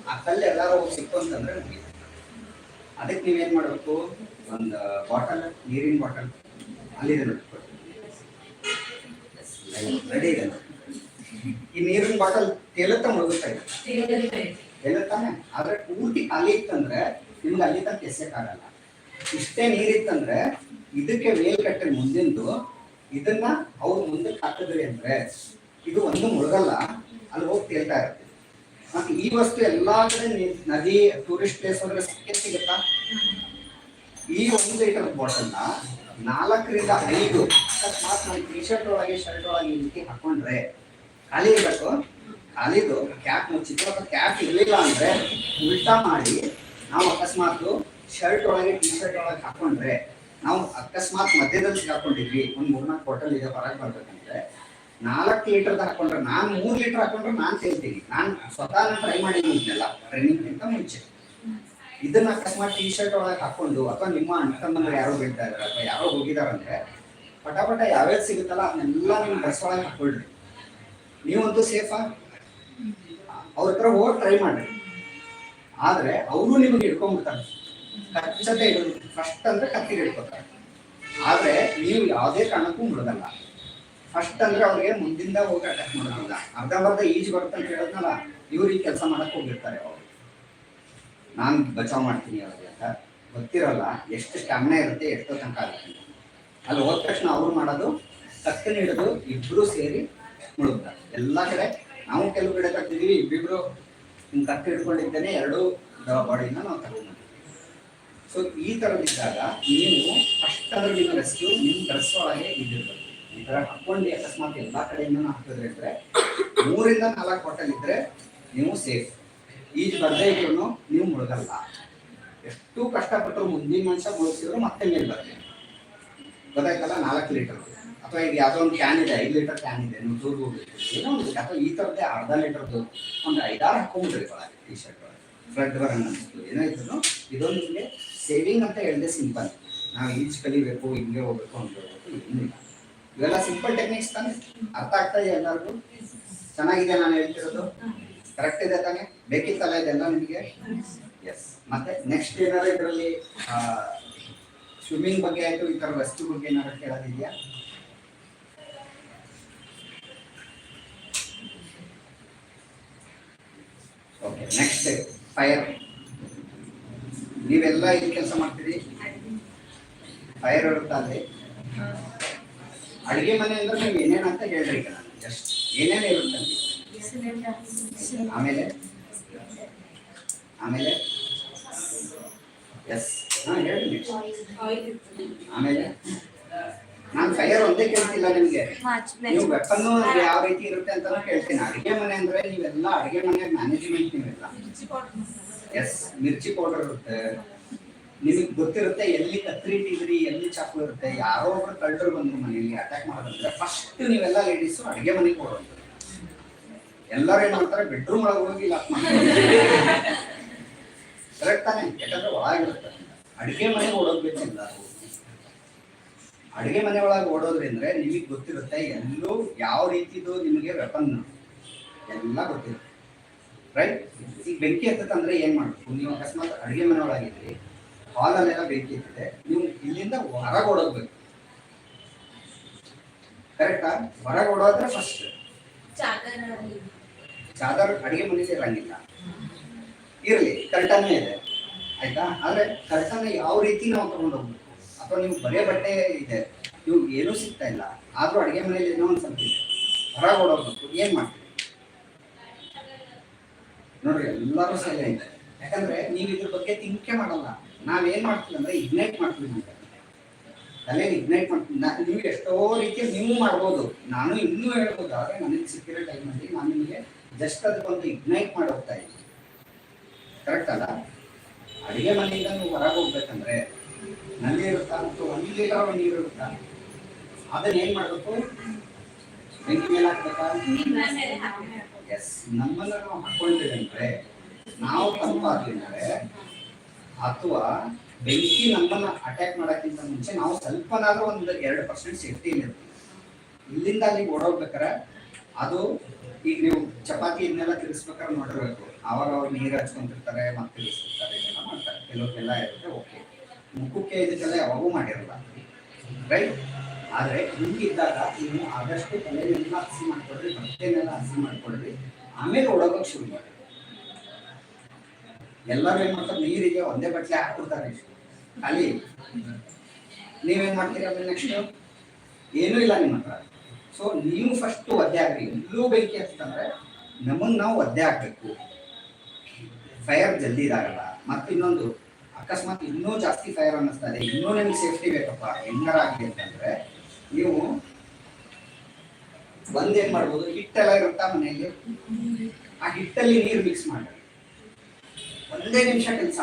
ಆ ಕಲ್ಲು ಎಲ್ಲಾರು ಹೋಗಿ ಸಿಕ್ಕು ಅಂತಂದ್ರೆ ಮುಗೀತು ಅದಕ್ಕೆ ನೀವೇನ್ ಮಾಡ್ಬೇಕು? ಒಂದು ಬಾಟಲ್ ನೀರಿನ ಬಾಟಲ್ ಅಲ್ಲಿ ರೆಡಿ ಇದೆ ಈ ನೀರಿನ ಬಾಟಲ್ ತೇಲತ್ತ ಮುಳುಗುತ್ತಾ ಇದೆ? ತಾನೆ ಆದ್ರೆ ಪೂರ್ತಿ ಅಲ್ಲಿ ಇತ್ತಂದ್ರೆ ನಿಮ್ಗೆ ಅಲ್ಲಿ ತನಕ ಆಗಲ್ಲ. ಇಷ್ಟೇ ನೀರಿತ್ತಂದ್ರೆ ಇದಕ್ಕೆ ವೇಲ್ ಕಟ್ಟೆ ಮುಂದಿಂದು ಇದನ್ನ ಅವ್ರು ಮುಂದಕ್ಕೆ ಹಾಕಿದ್ರಿ ಅಂದ್ರೆ ಇದು ಒಂದು ಮುಳುಗಲ್ಲ, ಅಲ್ಲಿ ಹೋಗಿ ತೇಲ್ತಾ ಇರುತ್ತೆ. ಮತ್ತೆ ಈ ವಸ್ತು ಎಲ್ಲಾ ಕಡೆ ನದಿ ಟೂರಿಸ್ಟ್ ಪ್ಲೇಸ್ ಅಂದ್ರೆ ಸಿಕ್ಕೇ ಸಿಗುತ್ತಾ? ಈ ಒಂದು ಲೀಟರ್ ಬಾಟಲ್ನ ನಾಲ್ಕರಿಂದ ಐದು ಅಕಸ್ಮಾತ್ ಟಿ ಶರ್ಟ್ ಒಳಗೆ ಶರ್ಟ್ ಒಳಗೆ ಈ ರೀತಿ ಹಾಕೊಂಡ್ರೆ ಖಾಲಿ ಇರಬೇಕು. ಖಾಲಿದು ಕ್ಯಾಪ್ ಮುಚ್ಚಿದ್ರು ಅಥವಾ ಕ್ಯಾಪ್ ಇರಲಿಲ್ಲ ಅಂದ್ರೆ ಉಲ್ಟಾ ಮಾಡಿ ನಾವು ಅಕಸ್ಮಾತ್ ಶರ್ಟ್ ಒಳಗೆ ಟಿ ಶರ್ಟ್ ಒಳಗೆ ಹಾಕೊಂಡ್ರೆ ನಾವು ಅಕಸ್ಮಾತ್ ಮಧ್ಯದಲ್ಲಿ ಸಿಗಾಕೊಂಡಿದ್ವಿ, ಒಂದ್ ಮೂರ್ನಾಲ್ಕು ಬಾಟಲ್ ಇದೆ, ಹೊರಗೆ ಬರ್ಬೇಕಂದ್ರೆ ನಾಲ್ಕು ಲೀಟರ್ ಹಾಕೊಂಡ್ರೆ, ನಾನು ಮೂರ್ ಲೀಟರ್ ಹಾಕೊಂಡ್ರೆ ನಾನು ಸೇರ್ತೀನಿ. ನಾನು ಸ್ವತಃ ಟ್ರೈ ಮಾಡಿದ್ನೆಲ್ಲ ಟ್ರೈನಿಂಗ್ಗಿಂತ ಮುಂಚೆ. ಇದನ್ನ ಅಕಸ್ಮಾತ್ ಟಿ ಶರ್ಟ್ ಒಳಗೆ ಹಾಕೊಂಡು, ಅಥವಾ ನಿಮ್ಮ ಅಣ್ಣ ಯಾರೋ ಬೀಳ್ತಾ ಇದಾರೆ, ಅಥವಾ ಯಾರೋ ಹೋಗಿದಾರಂದ್ರೆ, ಪಟಾಪಟ ಯಾವ್ಯಾವ ಸಿಗುತ್ತಲ್ಲ, ಅದನ್ನೆಲ್ಲ ನಿಮ್ಮ ಡ್ರೆಸ್ ಒಳಗೆ ಹಾಕೊಳ್ರಿ. ನೀವಂತೂ ಸೇಫಾ ಅವ್ರ ಹತ್ರ ಹೋಗಿ ಟ್ರೈ ಮಾಡ್ರಿ. ಆದ್ರೆ ಅವರು ನಿಮಗೆ ಹಿಡ್ಕೊಂಡ್ಬಿಡ್ತಾರೆ. ಕಚ್ಚತೆ ಇರೋದು. ಫಸ್ಟ್ ಅಂದ್ರೆ ಕತ್ತಿಗೆ ಹಿಡ್ಕೊತಾರೆ. ಆದ್ರೆ ನೀವು ಯಾವುದೇ ಕಾರಣಕ್ಕೂ ಮುಳುಗಲ್ಲ ಫಸ್ಟ್ ಅಂದ್ರೆ ಅವ್ರಿಗೆ ಮುಂದಿಂದ ಹೋಗಿ ಅಟ್ಯಾಕ್ ಮಾಡೋದಿಲ್ಲ ಅರ್ಧಂಬರ್ಧ ಈಜು ಬರುತ್ತೆ ಅಂತ ಹೇಳಿದ್ನಲ್ಲ, ಇವ್ರು ಕೆಲಸ ಮಾಡಕ್ ಹೋಗಿರ್ತಾರೆ ಅವರು. ನಾನು ಬಚಾವ್ ಮಾಡ್ತೀನಿ ಅವ್ರಿಗೆ ಅಂತ. ಗೊತ್ತಿರಲ್ಲ ಎಷ್ಟು ಸ್ಟ್ಯಾಮಿನಾ ಇರುತ್ತೆ, ಎಷ್ಟು ತನಕ ಆಗುತ್ತೆ. ಅಲ್ಲಿ ಹೋದ ತಕ್ಷಣ ಅವ್ರು ಮಾಡೋದು ಕತ್ತಿ ಹಿಡಿದು ಇಬ್ರು ಸೇರಿ ಮುಳುಗ್ತಾರೆ. ಎಲ್ಲ ಕಡೆ ನಾವು ಕೆಲವು ಕಡೆ ಕಟ್ಟಿದೀವಿ, ಇಬ್ಬಿಬ್ರು ಹಿಂಗ್ ಕತ್ತಿ ಹಿಡ್ಕೊಂಡಿದ್ದೇನೆ, ಎರಡು ಬಾಡಿನ ನಾವು ತಗೊಂಡ್ಬಂದಿದ್ದೀವಿ. ಸೊ ಈ ತರದಿದ್ದಾಗ ನೀವು ನಿಮ್ಮ ರೆಸ್ಕ್ಯೂ ನಿಮ್ಮ ಡ್ರೆಸ್ ಒಳಗೆ ಇದ್ದಿರ್ಬೇಕು. ಈ ಥರ ಹಾಕೊಂಡು ಅಕಸ್ಮಾತ್ ಎಲ್ಲ ಕಡೆಯಿಂದ ಹಾಕಿದ್ರೆ ಇದ್ರೆ ಮೂರಿಂದ ನಾಲ್ಕು ಹೋಟೆಲ್ ಇದ್ರೆ ನೀವು ಸೇಫ್ ಈಜು ಬರದೇ ಇದ್ರು ನೀವು ಮುಳುಗಲ್ಲ. ಎಷ್ಟು ಕಷ್ಟಪಟ್ಟರು ಮುಂದಿನ ಮನುಷ್ಯ ಮುಳುಗಿಸಿದ್ರು ಮತ್ತೆ ಮೇಲೆ ಬರ್ತೀವಿ ಗೊತ್ತಾಯ್ತಲ್ಲ? ನಾಲ್ಕು ಲೀಟರ್ ಅಥವಾ ಈಗ ಯಾವುದೋ ಒಂದು ಕ್ಯಾನ್ ಇದೆ, ಐದು ಲೀಟರ್ ಕ್ಯಾನ್ ಇದೆ, ನೀವು ದೂರ ಏನೋ ಒಂದು ಅಥವಾ ಈ ಥರದ್ದೇ ಅರ್ಧ ಲೀಟರ್ದು ಒಂದು ಐದಾರು ಹಾಕೊಂಡ್ಬಿಡ್ರಿ ಒಳಗೆ ಟಿ ಶರ್ಟ್ ಒಳಗೆ ಫ್ರೆಡ್ ಬರೋಣ ಅನಿಸ್ತು ಏನೋ ಇದ್ರು ಇದೊಂದು ನಿಮಗೆ ಸೇವಿಂಗ್ ಅಂತ ಹೇಳಿದೆ ಸಿಂಪಲ್ ನಾವು ಈಜು ಕಲಿಬೇಕು ಹಿಂಗೆ ಹೋಗ್ಬೇಕು ಅಂತ ಹೇಳ್ಬೇಕು ಏನಿಲ್ಲ ಇವೆಲ್ಲ ಸಿಂಪಲ್ ಟೆಕ್ನಿಕ್ಸ್ ತಾನೆ? ಅರ್ಥ ಆಗ್ತಾ ಇದೆ ಎಲ್ಲರಿಗೂ? ಚೆನ್ನಾಗಿದೆ ನಾನು ಹೇಳ್ತಿರೋದು? ಕರೆಕ್ಟ್ ಇದೆ ತಾನೆ? ಬೇಕಿತ್ತಲ್ಲ ಇದೆಲ್ಲ ನಿಮಗೆ? ಎಸ್ ಮತ್ತೆ ನೆಕ್ಸ್ಟ್ ಏನಾದ್ರು ಇದರಲ್ಲಿ ಸ್ವಿಮ್ಮಿಂಗ್ ಬಗ್ಗೆ ಆಯ್ತು, ಈ ತರ ವಸ್ತು ಬಗ್ಗೆ ಏನಾದ್ರು ಕೇಳೋದಿದೆಯಾ? ಓಕೆ ನೆಕ್ಸ್ಟ್ ಫೈರ್ ನೀವೆಲ್ಲ ಇಲ್ಲಿ ಕೆಲಸ ಮಾಡ್ತೀರಿ? ಫೈರ್ ಇರುತ್ತಾ ಅಲ್ಲಿ ಅಡುಗೆ ಮನೆ ಅಂದ್ರೆ ನೀವು ಏನೇನು ಅಂತ ಹೇಳ್ರಿ ಈಗ ಜಸ್ಟ್ ಏನೇನು ಇರುತ್ತೆ ಆಮೇಲೆ? ಆಮೇಲೆ? ಎಸ್ ಹಾ ಹೇಳಿ. ಆಮೇಲೆ? ನಾನು ಫೈರ್ ಒಂದೇ ಕೇಳ್ತಿಲ್ಲ ನಿಮ್ಗೆ. ನೀವು ವೆಪನ್ ಯಾವ ರೀತಿ ಇರುತ್ತೆ ಅಂತ ಕೇಳ್ತೀನಿ. ಅಡುಗೆ ಮನೆ ಅಂದ್ರೆ ನೀವೆಲ್ಲ ಅಡುಗೆ ಮನೆ ಮ್ಯಾನೇಜ್ಮೆಂಟ್ ನೀವೆಲ್ಲ ಎಸ್ ಮಿರ್ಚಿ ಪೌಡರ್ ಇರುತ್ತೆ. ನಿಮಗೆ ಗೊತ್ತಿರುತ್ತೆ ಎಲ್ಲಿ ಕತ್ರಿ ಇಟ್ಟಿದ್ರಿ ಎಲ್ಲಿ ಚಾಕು ಇರುತ್ತೆ. ಯಾರೋ ಒಬ್ರು ಕಳ್ಳರು ಬಂದ್ರು ಮನೆಯಲ್ಲಿ ಅಟ್ಯಾಕ್ ಮಾಡೋದಂದ್ರೆ ಫಸ್ಟ್ ನೀವೆಲ್ಲ ಲೇಡೀಸು ಅಡುಗೆ ಮನೆಗೆ ಕೊಡೋದು ಎಲ್ಲರೂ ಏನ್ ಮಾಡ್ತಾರೆ? ಬೆಡ್ರೂಮ್ ಒಳಗೆ ಹೋಗಿ ಲಾಕ್ ಮಾಡ್ತಾರೆ. ಕರೆಕ್ಟ್ ತಾನೆ? ಯಾಕಂದ್ರೆ ಒಳಗಿರುತ್ತೆ ಅಡುಗೆ ಮನೆಗೆ ಓಡೋದು ಬೇಕಿಲ್ಲ ಅಡುಗೆ ಮನೆ ಒಳಗೆ ಓಡೋದ್ರಿಂದ ನಿಮಗೆ ಗೊತ್ತಿರುತ್ತೆ ಎಲ್ಲೂ ಯಾವ ರೀತಿದು ನಿಮಗೆ ವೆಪನ್ ಎಲ್ಲ ಗೊತ್ತಿರುತ್ತೆ. ರೈಟ್ ಈಗ ಬೆಂಕಿ ಹತ್ತಂದ್ರೆ ಏನ್ ಮಾಡ್ಬೇಕು? ನೀವು ಅಕಸ್ಮಾತ್ ಅಡುಗೆ ಮನೆ ಒಳಗಿದ್ರಿ ಹಾಲಲ್ಲೆಲ್ಲ ಬೆಂಕಿ ಇರ್ತದೆ ನೀವು ಇಲ್ಲಿಂದ ಹೊರಗೆ ಓಡೋಗ್ಬೇಕು. ಕರೆಕ್ಟಾ ಹೊರಗೆ ಓಡೋದ್ರೆ ಫಸ್ಟ್ ಚಾದರ್ ಅಡಿಗೆ ಮನೆ ಇರಂಗಿಲ್ಲ. ಇರಲಿ ಕರ್ಟನ್ನೇ ಇದೆ. ಆಯ್ತಾ? ಆದ್ರೆ ಕರ್ಟನ್ ಯಾವ ರೀತಿ ನಾವು ತಗೊಂಡು ಹೋಗ್ಬೇಕು ಅಥವಾ ನೀವು ಬರೇ ಬಟ್ಟೆ ಇದೆ ನೀವು ಏನೂ ಸಿಗ್ತಾ ಇಲ್ಲ. ಆದ್ರೂ ಅಡಿಗೆ ಮನೆಯಲ್ಲಿ ಏನೋ ಒಂದು ಸ್ವಲ್ಪ ಇದೆ. ಹೊರಗೆ ಓಡೋಗ್ಬೇಕು. ಏನ್ ಮಾಡ್ತೀವಿ ನೋಡ್ರಿ ಎಲ್ಲರೂ ಇದೆ ಯಾಕಂದ್ರೆ ನೀವು ಇದ್ರ ಬಗ್ಗೆ ತಿಂಕೆ ಮಾಡಲ್ಲ. ನಾವೇನ್ ಮಾಡ್ತೀವಿ ಅಂದ್ರೆ ಇಗ್ನೈಟ್ ಮಾಡ್ತೀವಿ ಅಂತ. ತಲೆ ಇಗ್ನೈಟ್ ಮಾಡ್ತೀವಿ. ನೀವು ಎಷ್ಟೋ ರೀತಿಯಲ್ಲಿ ನೀವು ಮಾಡ್ಬೋದು. ನಾನು ಇನ್ನೂ ಹೇಳ್ಬೋದು. ಆದ್ರೆ ನನಗೆ ಸಿಕ್ಕಿರೋ ಟೈಮಲ್ಲಿ ನಾನು ನಿಮಗೆ ಜಸ್ಟ್ ಅದಕ್ಕೊಂದು ಇಗ್ನೈಟ್ ಮಾಡಿ ಹೋಗ್ತಾ ಇದ್ದೀನಿ. ಕರೆಕ್ಟ್ ಅಲ್ಲ? ಅಡಿಗೆ ಮನೆಯಿಂದ ನೀವು ಹೊರಗೆ ಹೋಗ್ಬೇಕಂದ್ರೆ ನಲ್ಲಿ ಇರುತ್ತಾ ಮತ್ತು ಒಂದು ಲೀಟರ್ ನೀರು ಇರುತ್ತಾ? ಅದನ್ನ ಏನ್ ಮಾಡಬೇಕು? ಬೆಂಕಿ ಮೇಲೆ ಹಾಕ್ಬೇಕಾ. ಎಸ್ ನಮ್ಮನ್ನ ನಾವು ಹಾಕೊಂಡಿವಿ ಅಂದ್ರೆ ನಾವು ತಂಪಾಗಿದ್ರೆ ಅಥವಾ ಬೆಂಕಿ ನಮ್ಮನ್ನ ಅಟ್ಯಾಕ್ ಮಾಡೋಕ್ಕಿಂತ ಮುಂಚೆ ನಾವು ಸ್ವಲ್ಪನಾದ್ರೂ ಒಂದು ಎರಡು ಪರ್ಸೆಂಟ್ ಸೇಫ್ಟಿ ಇರ್ತೀವಿ ಇಲ್ಲಿಂದ ಅಲ್ಲಿಗೆ ಓಡೋಗ್ಬೇಕಾರೆ ಅದು ಈಗ ನೀವು ಚಪಾತಿ ಇದನ್ನೆಲ್ಲ ತಿಳಿಸ್ಬೇಕಾದ್ರೆ ನೋಡಿರ್ಬೇಕು. ಆವಾಗ ಅವ್ರು ನೀರು ಹಚ್ಕೊಂತಿರ್ತಾರೆ ಮತ್ತೆ ತಿರ್ಸ್ತಿರ್ತಾರೆ ಇದೆಲ್ಲ ಮಾಡ್ತಾರೆ. ಕೆಲವೊಂದೆಲ್ಲ ಇರುತ್ತೆ ಓಕೆ ಮುಖಕ್ಕೆ ಇದಕ್ಕೆಲ್ಲ ಯಾವಾಗೂ ಮಾಡಿರಲ್ಲ. ರೈಟ್ ಆದರೆ ಹಿಂಗಿದ್ದಾಗ ನೀವು ಆದಷ್ಟು ತಲೆಯನ್ನೆಲ್ಲ ಹಸಿ ಮಾಡ್ಕೊಳ್ರಿ, ಬಟ್ಟೆನೆಲ್ಲ ಹಸಿ ಮಾಡ್ಕೊಳ್ರಿ, ಆಮೇಲೆ ಓಡೋಗಕ್ಕೆ ಶುರು ಮಾಡಿ. ಎಲ್ಲರೂ ಏನ್ ಮಾಡ್ತಾರೆ, ನೀರಿಗೆ ಒಂದೇ ಬಟ್ಟೆ ಹಾಕ್ಬಿಡ್ತಾರೆ ಅಲ್ಲಿ ನೀವೇನ್ ಮಾಡ್ತೀರಿ ಆಮೇಲೆ ನೆಕ್ಸ್ಟ್ ಏನೂ ಇಲ್ಲ ನಿಮ್ಮ ಹತ್ರ. ಸೊ ನೀವು ಫಸ್ಟ್ ಒದ್ದೆ ಆಗ್ರಿ. ಎಲ್ಲೂ ಬೆಂಕಿ ಅಂತಂದ್ರೆ ನಮಗ್ ನಾವು ಒದ್ದೆ ಆಗ್ಬೇಕು. ಫೈರ್ ಜಲ್ದಿ ಇದಾಗಲ್ಲ. ಮತ್ತೆ ಇನ್ನೊಂದು ಅಕಸ್ಮಾತ್ ಇನ್ನೂ ಜಾಸ್ತಿ ಫೈರ್ ಅನ್ನಿಸ್ತಾರೆ ಇನ್ನೂ ನಿಮ್ಗೆ ಸೇಫ್ಟಿ ಬೇಕಪ್ಪ ಹೆಂಗಾರ ಆಗಲಿ ಅಂತಂದ್ರೆ, ನೀವು ಒಂದೇನ್ ಮಾಡ್ಬೋದು, ಹಿಟ್ಟೆಲ್ಲ ಇರುತ್ತಾ ಮನೆಯಲ್ಲಿ? ಆ ಹಿಟ್ಟಲ್ಲಿ ನೀರು ಮಿಕ್ಸ್ ಮಾಡಿ. ಒಂದೇ ನಿಮಿಷ ಕೆಲಸ.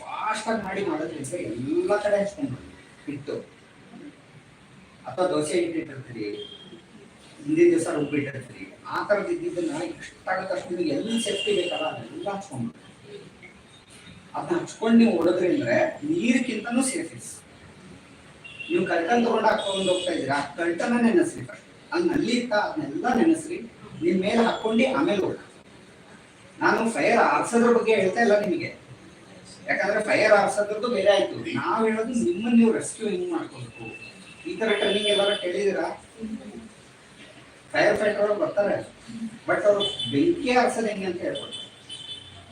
ಫಾಸ್ಟ್ ಆಗಿ ಮಾಡಿ ಮಾಡೋದ್ರಿಂದ ಎಲ್ಲ ಕಡೆ ಹಚ್ಕೊಂಡು ಹಿಟ್ಟು. ಅಥವಾ ದೋಸೆ ಹಿಟ್ಟಿಟ್ಟಿರ್ತೀರಿ ಹಿಂದಿನ ದಿವಸ ರುಬ್ಬಿಟ್ಟಿರ್ತೀರಿ ಆ ಥರದ್ದು ಇದ್ದಿದ್ದನ್ನ ಇಷ್ಟ ಅಷ್ಟು ನಿಮಗೆ ಎಲ್ಲಿ ಸೇಫ್ಟಿ ಬೇಕಲ್ಲ ಅದೆಲ್ಲ ಹಚ್ಕೊಂಡು ಅದನ್ನ ಹಚ್ಕೊಂಡು ನೀವು ಹೊಡೆದ್ರಿ ನೀರಿಗಿಂತನೂ ಸೇಫ್ ಇಸ್ ನೀವು ಕಲ್ಟನ್ ತಗೊಂಡು ಹಾಕೊಂಡು ಹೋಗ್ತಾ ಇದ್ದೀರಾ, ಆ ಕಲ್ಟನ್ನ ನೆನೆಸ್ರಿ ಅಲ್ಲಿ ನಲ್ಲಿ ಇತ್ತ ಅದನ್ನೆಲ್ಲ ನೆನೆಸ್ರಿ, ನಿಮ್ ಮೇಲೆ ಹಾಕೊಂಡು ಆಮೇಲೆ ಹೋಗ ನಾನು ಫೈರ್ ಆರ್ಸೋದ್ರ ಬಗ್ಗೆ ಹೇಳ್ತಾ ಇಲ್ಲ ನಿಮಗೆ. ಯಾಕಂದ್ರೆ ಫೈರ್ ಆರ್ಸೋದ್ರದ್ದು ಬೇರೆ ಆಯ್ತು. ನಾವ್ ಹೇಳೋದು ನಿಮ್ಮನ್ನ ನೀವು ರೆಸ್ಕ್ಯೂ ಹೆಂಗ್ ಮಾಡ್ಕೋಬೇಕು. ಈ ತರ ಟ್ರೈನಿಂಗ್ ಎಲ್ಲಾರ ಕೇಳಿದಿರಾ ಫೈರ್ ಫೈಟರ್ ಬರ್ತಾರೆ. ಬಟ್ ಅವ್ರು ಬೆಂಕಿ ಆರ್ಸೋದು ಹೆಂಗೆ ಅಂತ ಹೇಳ್ಕೊಡ್ತಾರೆ.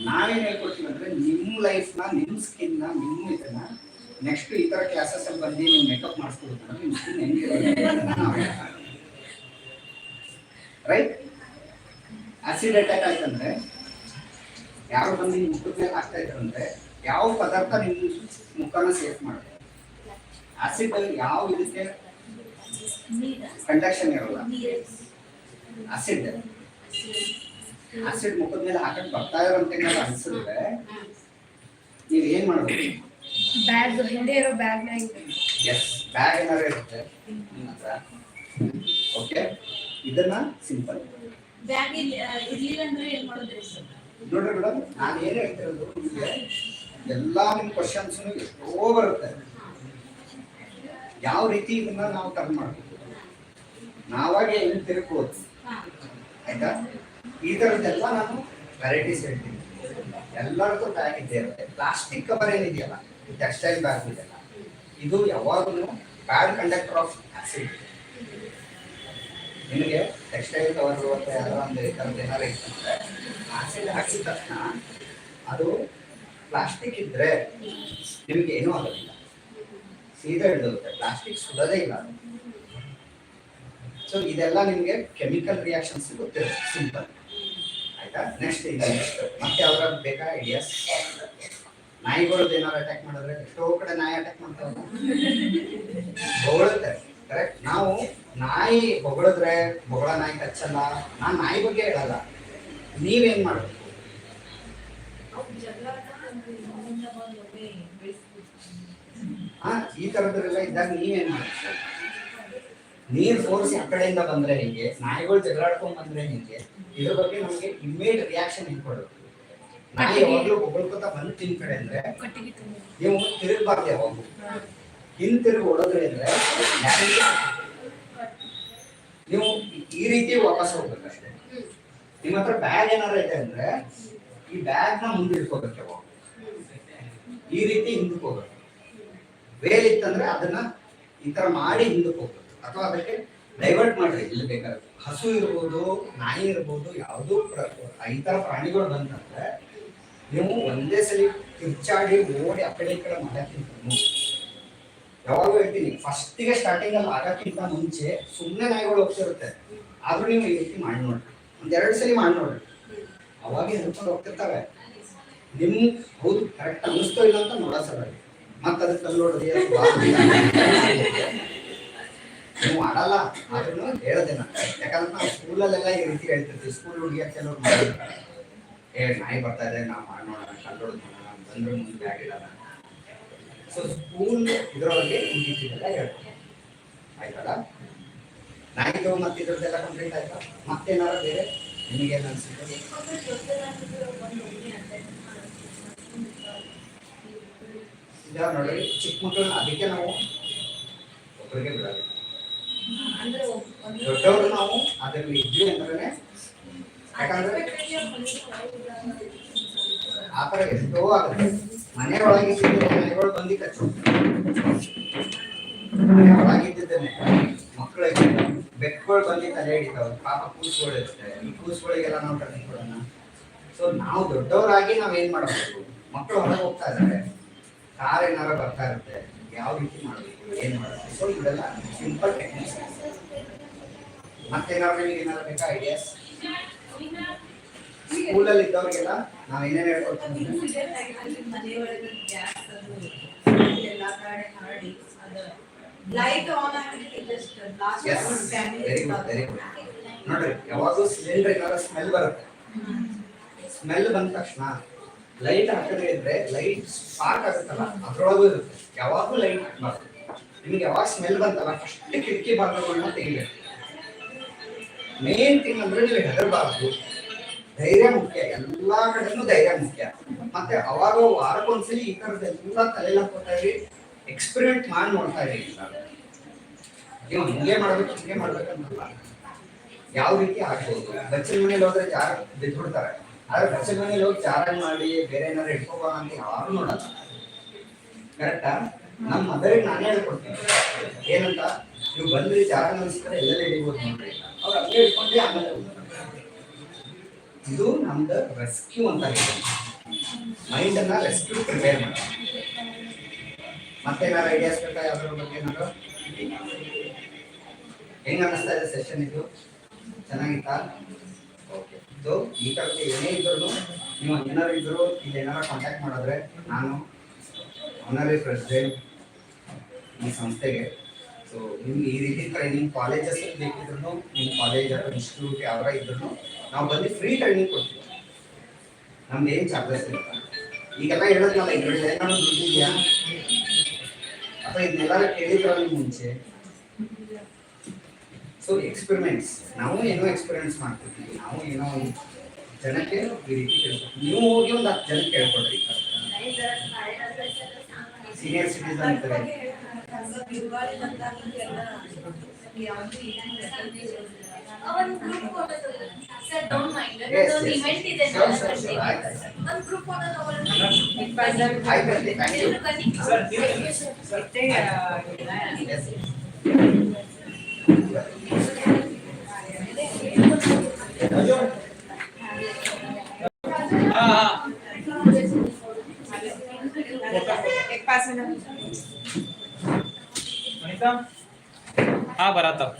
ನಾವೇನ್ ಹೇಳ್ಕೊಡ್ತೀವಿ ಅಂದ್ರೆ ನಿಮ್ಮ ಲೈಫ್ನ ನಿಮ್ಮ ಸ್ಕಿನ್ನ ನಿಮ್ಮ ಇದನ್ನ ನೆಕ್ಸ್ಟ್ ಈ ತರ ಕ್ಲಾಸಸ್ ಅಲ್ಲಿ ಬಂದು ನೀವು ಮೇಕಪ್ ಮಾಡಿಸ್ಕೊಡ್ತಾರೆ ನಿಮ್ಮ ಸ್ಕಿನ್ ಹೆಂಗಿರುತ್ತೆ ರೈಟ್ ಆಸಿಡ್ ಅಟ್ಯಾಕ್ ಆಯ್ತಂದ್ರೆ ಯಾರು ಬಂದು ನಿಮ್ಮ ಮುಖದ ಮೇಲೆ ಇದ್ರಂದ್ರೆ ಯಾವ ಪದಾರ್ಥ ನಿಮ್ಮ ಮುಖನ ಸೇಫ್ ಮಾಡುತ್ತೆ? ಆಸಿಡ್ ಅಲ್ಲಿ ಯಾವ ಇದಕ್ಕೆ ಕಂಡಕ್ಷನ್ ಇರಲ್ಲ? ಆಸಿಡ್ ಆಸಿಡ್ ಮುಖದ ಮೇಲೆ ಹಾಕಕ್ ಬರ್ತಾ ಇರೋಂತ ಅನ್ಸುತ್ತೆ. ಅನ್ಸಿದ್ರೆ ನೀವು ಏನ್ ಮಾಡ್ಬೇಕು? ಬ್ಯಾಗ್ ಹಿಂದೆ ಇರೋ ಬ್ಯಾಗ್ನಾಗ ಎಸ್ ಬ್ಯಾಗ್ ಏನಾದ್ರು ಇರುತ್ತೆ ನಿಮ್ಮ ಹತ್ರ. ಓಕೆ ಇದನ್ನ ಸಿಂಪಲ್ ಬ್ಯಾಗ್ ಇರ್ಲಿಲ್ಲ ಅಂದ್ರೆ ಏನ್ ಮಾಡೋದ್ರಿ ಸರ್? ನೋಡ್ರಿ ಮೇಡಮ್ ನಾನು ಏನ್ ಹೇಳ್ತಿರೋದು ಎಲ್ಲಾ ನಿಮ್ ಕ್ವಶನ್ಸ್ ಎಷ್ಟೋ ಬರುತ್ತೆ. ಯಾವ ರೀತಿ ಇದನ್ನ ನಾವು ಟರ್ನ್ ಮಾಡ್ಬೇಕು? ನಾವಾಗೆ ಹೆಂಗ್ ತಿರ್ಕೋದು? ಆಯ್ತಾ? ಈ ತರದ್ದೆಲ್ಲ ನಾನು ವೆರೈಟೀಸ್ ಹೇಳ್ತೀನಿ. ಎಲ್ಲರದ್ದು ಬ್ಯಾಗ್ ಇದ್ದೇ ಇರುತ್ತೆ ಪ್ಲಾಸ್ಟಿಕ್ ಕವರ್ ಏನಿದೆಯಲ್ಲ ಟೆಕ್ಸ್ಟೈಲ್ ಬ್ಯಾಗ್ ಇದೆಯಲ್ಲ, ಇದು ಯಾವಾಗಲೂ ಬ್ಯಾಡ್ ಕಂಡಕ್ಟರ್ ಆಫ್ ಆಸಿಡ್ ನಿಮಗೆ ಟೆಕ್ಸ್ಟೈಲ್ ಕವರ್ ಅಥವಾ ಯಾರೋ ಒಂದು ಈ ಥರದ್ದು ಏನಾರು ಇತ್ತಂದ್ರೆ ಆಸಿಡ್ ಹಾಕಿದ ತಕ್ಷಣ ಅದು ಪ್ಲಾಸ್ಟಿಕ್ ಇದ್ರೆ ನಿಮಗೆ ಏನೂ ಆಗೋದಿಲ್ಲ. ಸೀದಾ ಹಿಡಿದೋಗುತ್ತೆ ಪ್ಲಾಸ್ಟಿಕ್ ಸುಡೋದೇ ಇಲ್ಲ ಸೊ ಇದೆಲ್ಲ ನಿಮಗೆ ಕೆಮಿಕಲ್ ರಿಯಾಕ್ಷನ್ಸ್ ಗೊತ್ತಿರುತ್ತೆ ಸಿಂಪಲ್ ಆಯ್ತಾ ನೆಕ್ಸ್ಟ್ ಮತ್ತೆ ಯಾವ್ದಾದ್ರು ಬೇಕಾ? ಐಡಿಯಾಸ್ ನಾಯಿಗಳದ್ದು ಏನಾದ್ರು ಅಟ್ಯಾಕ್ ಮಾಡಿದ್ರೆ ಎಷ್ಟೋ ಕಡೆ ನಾಯಿ ಅಟ್ಯಾಕ್ ಮಾಡ್ತಾರೆ ಬೊಗಳುತ್ತೆ ಕರೆಕ್ಟ್ ನಾವು ನಾಯಿ ಬೊಗಳಿದ್ರೆ ಬೊಗಳ ನಾಯಿ ಕಚ್ಚಲ್ಲ. ನಾನ್ ನಾಯಿ ಬಗ್ಗೆ ಹೇಳಲ್ಲ. ನೀವೇನ್ ಮಾಡ್ಬೇಕು. ಆ ಈ ತರದ್ರೆಲ್ಲ ಇದ್ದಾಗ ನೀವೇನ್ ಮಾಡ್ಬೇಕು? ನೀರ್ ಫೋರ್ಸ್ ಆ ಕಡೆಯಿಂದ ಬಂದ್ರೆ ಹಿಂಗೆ? ನಾಯಿಗಳು ಜಗಳಾಡ್ಕೊಂಡ್ ಬಂದ್ರೆ ಹಿಂಗೆ? ಇದ್ರ ಬಗ್ಗೆ ನಮಗೆ ಇಮೇಡ್ ರಿಯಾಕ್ಷನ್ ಹೆಂಗ್ ಕೊಡಬೇಕು ನಾಯಿ ಯಾವಾಗ್ಲೂ ಒಬ್ಬಳ್ಕೊತ ಬಂದ್ ತಿನ್ ಕಡೆ ಅಂದ್ರೆ ನೀವು ತಿರುಗಬಾರ್ದು ಯಾವಾಗ್ಲೂ. ಹಿಂತಿರುಗಿ ಓಡೋದ್ರೆ ಅಂದ್ರೆ ಯಾರಿಗೆ ನೀವು ಈ ರೀತಿ ವಾಪಸ್ ಹೋಗ್ಬೇಕಷ್ಟೇ. ನಿಮ್ಮ ಹತ್ರ ಬ್ಯಾಗ್ ಏನಾರ ಇದೆ ಅಂದ್ರೆ ಈ ಬ್ಯಾಗ್ನ ಮುಂದೆ ಇಟ್ಕೋಬೇಕು ಯಾವಾಗ ಈ ರೀತಿ ಹಿಂದಕ್ಕೆ ಹೋಗ್ಬೇಕು. ವೇಲ್ ಇತ್ತಂದ್ರೆ ಅದನ್ನ ಈ ತರ ಮಾಡಿ ಹಿಂದಕ್ಕೆ ಹೋಗ್ಬೇಕು. ಅಥವಾ ಅದಕ್ಕೆ ಡೈವರ್ಟ್ ಮಾಡ್ರಿ ಇಲ್ಲಿ ಬೇಕಾಗುತ್ತೆ ಹಸು ಇರ್ಬೋದು, ನಾಯಿ ಇರ್ಬೋದು, ಯಾವುದೋ ಈ ತರ ಪ್ರಾಣಿಗಳು ಬಂತಂದ್ರೆ ನೀವು ಒಂದೇ ಸಲ ಕಿರ್ಚಾಡಿ ಓಡಿ ಆ ಕಡೆ ಈ ಕಡೆ ಮಾಡಕ್ಕಿಂತ ಯಾವಾಗಲೂ ಹೇಳ್ತೀನಿ, ಫಸ್ಟಿಗೆ ಸ್ಟಾರ್ಟಿಂಗ್ ಅಲ್ಲಿ ಆಗಕ್ಕಿಂತ ಮುಂಚೆ ಸುಮ್ಮನೆ ನಾಯಿಗಳು ಹೋಗ್ತಿರುತ್ತೆ. ಆದರೂ ನೀವು ಈ ರೀತಿ ಮಾಡಿ ನೋಡ್ರಿ. ಒಂದೆರಡು ಸಲ ಮಾಡಿ ನೋಡ್ರಿ. ಅವಾಗ ಹೇಳ್ಕೊಂಡು ಹೋಗ್ತಿರ್ತವೆ. ನಿಮ್, ಹೌದು ಕರೆಕ್ಟ್ ಅನ್ನಿಸ್ತೋ ಇಲ್ಲ ಅಂತ ನೋಡೋ ಸಲ ಮತ್ತೆ ಅದಕ್ಕೆ ಅಂತ. ನೀವು ಮಾಡಲ್ಲ. ಆದ್ರೂ ಹೇಳದೆ ನಾನು. ಯಾಕಂದ್ರೆ ನಾವು ಸ್ಕೂಲಲ್ಲೆಲ್ಲ ಈ ರೀತಿ ಹೇಳ್ತಿರ್ತೀವಿ. ಸ್ಕೂಲ್ ಹುಡುಗಿಯ ಕೆಲವ್ರು ಮಾಡಿದ್ರು ಏ, ನಾಯಿ ಬರ್ತಾ ಇದೆ, ನಾವು ಮಾಡೋಣ ಕಲ್ಲು ಹೊಡೆದು ಬಂದ್ರೆ ಮುಂದೆ ಆಗಿಲ್ಲ ಸೊ ಸ್ಕೂಲ್ ಇದರೊಳಗೆ ಈ ರೀತಿ ಎಲ್ಲ ಹೇಳ್ತಾರೆ. ಆಯ್ತಲ್ಲ? ನಾಯಿದು ಮತ್ತೆ ಇದ್ರದ್ದೆಲ್ಲ ಕಂಪ್ಲೀಟ್ ಆಯ್ತಾ? ಮತ್ತೇನಾರ ಬೇರೆ? ನಿಮಗೆ ಅನ್ಸುತ್ತೆ? ಈಗ ನೋಡಿ, ಚಿಕ್ಕ ಮಕ್ಕಳನ್ನ ಅದಕ್ಕೆ ನಾವು ಒಬ್ಬರಿಗೆ ಒಂದು ದೊಡ್ಡವರು ನಾವು ಅದರಲ್ಲಿ ಇದ್ವಿ ಅಂದ್ರೆ ಯಾಕಂದ್ರೆ ಆ ಥರ ಎಷ್ಟೋ ಆಗುತ್ತೆ. ಮನೆ ಒಳಗಿದ್ದ ಮನೆಗಳು ಬಂದು ಕಚ್ಚು ಮನೆಯೊಳಗಿದ್ದೇನೆ ಮಕ್ಕಳಿಗೆ ಬೆಕ್ಕುಗಳು ಬಂದು ತಲೆ ಹಿಡಿತಾವೆ. ಪಾಪ ಕೂಸುಗಳು ಇರುತ್ತೆ ಈ ಕೂಸುಗಳಿಗೆಲ್ಲ ನಾವು ಕೊಡೋಣ ಸೊ ನಾವು ದೊಡ್ಡವರಾಗಿ ನಾವೇನು ಮಾಡಬೇಕು? ಮಕ್ಕಳು ಹೊರಗೆ ಹೋಗ್ತಾ ಇದ್ದಾರೆ. ಕಾರ್ ಏನಾರ ಬರ್ತಾ ಇರುತ್ತೆ. ಯಾವ ರೀತಿ ಮಾಡಬೇಕು ಏನು ಮಾಡಬೇಕು? ಸೊ ಇವೆಲ್ಲ ಸಿಂಪಲ್ ಟೆಕ್ನಿಕ್ಸ್ ಮತ್ತೇನಾದ್ರು ನಿಮಗೆ ಏನಾದ್ರು ಬೇಕಾ ಐಡಿಯಾಸ್ ಸ್ಕೂಲಲ್ಲಿ ಇದ್ದವರಿಗೆಲ್ಲ ನಾವು ಏನೇನು ಹೇಳ್ಕೊಡ್ತೀನಿ ನೋಡ್ರಿ ಯಾವಾಗೂ ಸಿಲಿಂಡರ್ ಏನಾರ ಸ್ಮೆಲ್ ಬರುತ್ತೆ. ಸ್ಮೆಲ್ ಬಂದ ತಕ್ಷಣ ಲೈಟ್ ಹಾಕದೇ ಇದ್ರೆ ಲೈಟ್ ಸ್ಪಾರ್ಕ್ ಆಗುತ್ತಲ್ಲ, ಅದ್ರೊಳಗೂ ಇರುತ್ತೆ. ಯಾವಾಗೂ ಲೈಟ್ ಹಾಕಬಾರ್ದು. ನಿಮ್ಗೆ ಯಾವಾಗ ಸ್ಮೆಲ್ ಬಂತಲ್ಲ ಫಸ್ಟ್ ಕಿಟಕಿ ಭಾಗಗಳನ್ನ ತೆಗಿಬೇಕು. ಮೇನ್ ಥಿಂಗ್ ಅಂದ್ರೆ ನೀವು ಹೆದರ್ಬಾರ್ದು. ಧೈರ್ಯ ಮುಖ್ಯ, ಎಲ್ಲಾ ಕಡೆನೂ ಧೈರ್ಯ ಮುಖ್ಯ. ಮತ್ತೆ ಅವಾಗ ವಾರಕ್ಕೊಂದ್ಸಲಿ ಈ ತರದೆಲ್ಲ ತಲೆಲ್ಲ ಹಾಕೋತಾ ಇರಿ ಎಕ್ಸ್ಪೆರಿಮೆಂಟ್ ಮಾಡಿ ನೋಡ್ತಾ ಇರಿ. ನೀವು ಹಿಂಗೆ ಮಾಡ್ಬೇಕು, ಹಿಂಗೆ ಮಾಡ್ಬೇಕಂತಲ್ಲ ಯಾವ ರೀತಿ ಆಗ್ಬೋದು? ಬಚ್ಚಲ ಮನೇಲಿ ಹೋದ್ರೆ ಯಾರು ಬಿದ್ದ್ಬಿಡ್ತಾರೆ ಆದ್ರೆ ಮನೇಲಿ ಹೋಗಿ ಚಾರಣ ಮಾಡಿ ಬೇರೆ ಏನಾದ್ರು ಇಟ್ಕೋಬಾ ಅಂತ ಯಾರು ನೋಡಲ್ಲ. ಕರೆಕ್ಟಾ ನಮ್ಮ ಮದರಿಗೆ ನಾನೇ ಹೇಳ್ಕೊಡ್ತೀನಿ. ಏನಂತ? ನೀವು ಬಂದ್ರಿ ಚಾರಣ ಅನ್ಸ್ತಾರೆ ಎಲ್ಲ ಹಿಡಿಬೋದು ನೋಡ್ರಿ. ಅವ್ರು ಹಂಗೆ ಇಟ್ಕೊಂಡ್ರಿ ಆಮೇಲೆ ಇದು ನಮ್ದು ರೆಸ್ಕ್ಯೂ ಅಂತ ಮೈಂಡ್ ಅನ್ನ ರೆಸ್ಕ್ಯೂ ಪ್ರಿಪೇರ್ ಮಾಡಿ ಮತ್ತೇನಾರು ಐಡಿಯಾಸ್ ಬೇಕಾ? ಯಾವ್ದ್ರ ಬಗ್ಗೆ ಏನಾದ್ರು? ಹೆಂಗ ಅನ್ನಿಸ್ತಾ ಇದೆ ಸೆಷನ್ ಇದು? ಚೆನ್ನಾಗಿತ್ತಾ? ಓಕೆ ಇದು ಈ ಥರದ್ದು ಏನೇ ಇದ್ರೂ ನೀವು ಏನಾರು ಇದ್ದರೂ ಇಲ್ಲಿ ಏನಾರು ಕಾಂಟ್ಯಾಕ್ಟ್ ಮಾಡಿದ್ರೆ ನಾನು ಆನರೇ ಪ್ರೆಸಿಡೆಂಟ್ ಈ ಸಂಸ್ಥೆಗೆ. ಸೊ ನಿಮ್ಗೆ ಈ ರೀತಿ ಟ್ರೈನಿಂಗ್ ಕಾಲೇಜಸ್ ಬೇಕಿದ್ರು ನಿಮ್ಮ ಕಾಲೇಜ್ ಅಥವಾ ಇನ್ಸ್ಟಿಟ್ಯೂಟ್ ಯಾವ್ದಾರ ಇದ್ರು ನಾವು ಬಂದು ಫ್ರೀ ಟ್ರೈನಿಂಗ್ ಕೊಡ್ತೀವಿ. ನಮ್ದು ಏನು ಚಾರ್ಜಸ್ ಇಲ್ಲ. ಈಗೆಲ್ಲ ನಾವು ಇದ್ರಲ್ಲಿ ಅಥವಾ ಇದನ್ನೆಲ್ಲ ಕೇಳಿದ್ರಲ್ಲ ಮುಂಚೆ? ಸೊ ಎಕ್ಸ್ಪೆರಿಮೆಂಟ್ಸ್ ನಾವು ಏನೋ ಎಕ್ಸ್ಪೆರಿಮೆಂಟ್ಸ್ ಮಾಡ್ತಿರ್ತೀವಿ ನಾವು ಏನೋ ಒಂದು ಜನಕ್ಕೆ ಈ ರೀತಿ ಕೇಳ್ಕೊಡ್ತೀವಿ ನೀವು ಹೋಗಿ ಒಂದು ಹತ್ತು ಜನಕ್ಕೆ ಕೇಳ್ಕೊಡ್ರಿ ಸೀನಿಯರ್ ಸಿಟಿಸನ್ ಇರ್ತಾರೆ ದಿವಾಳಿ ಬಂದಾಗಲೂ ಎಲ್ಲ Ah, ah. ah, barata.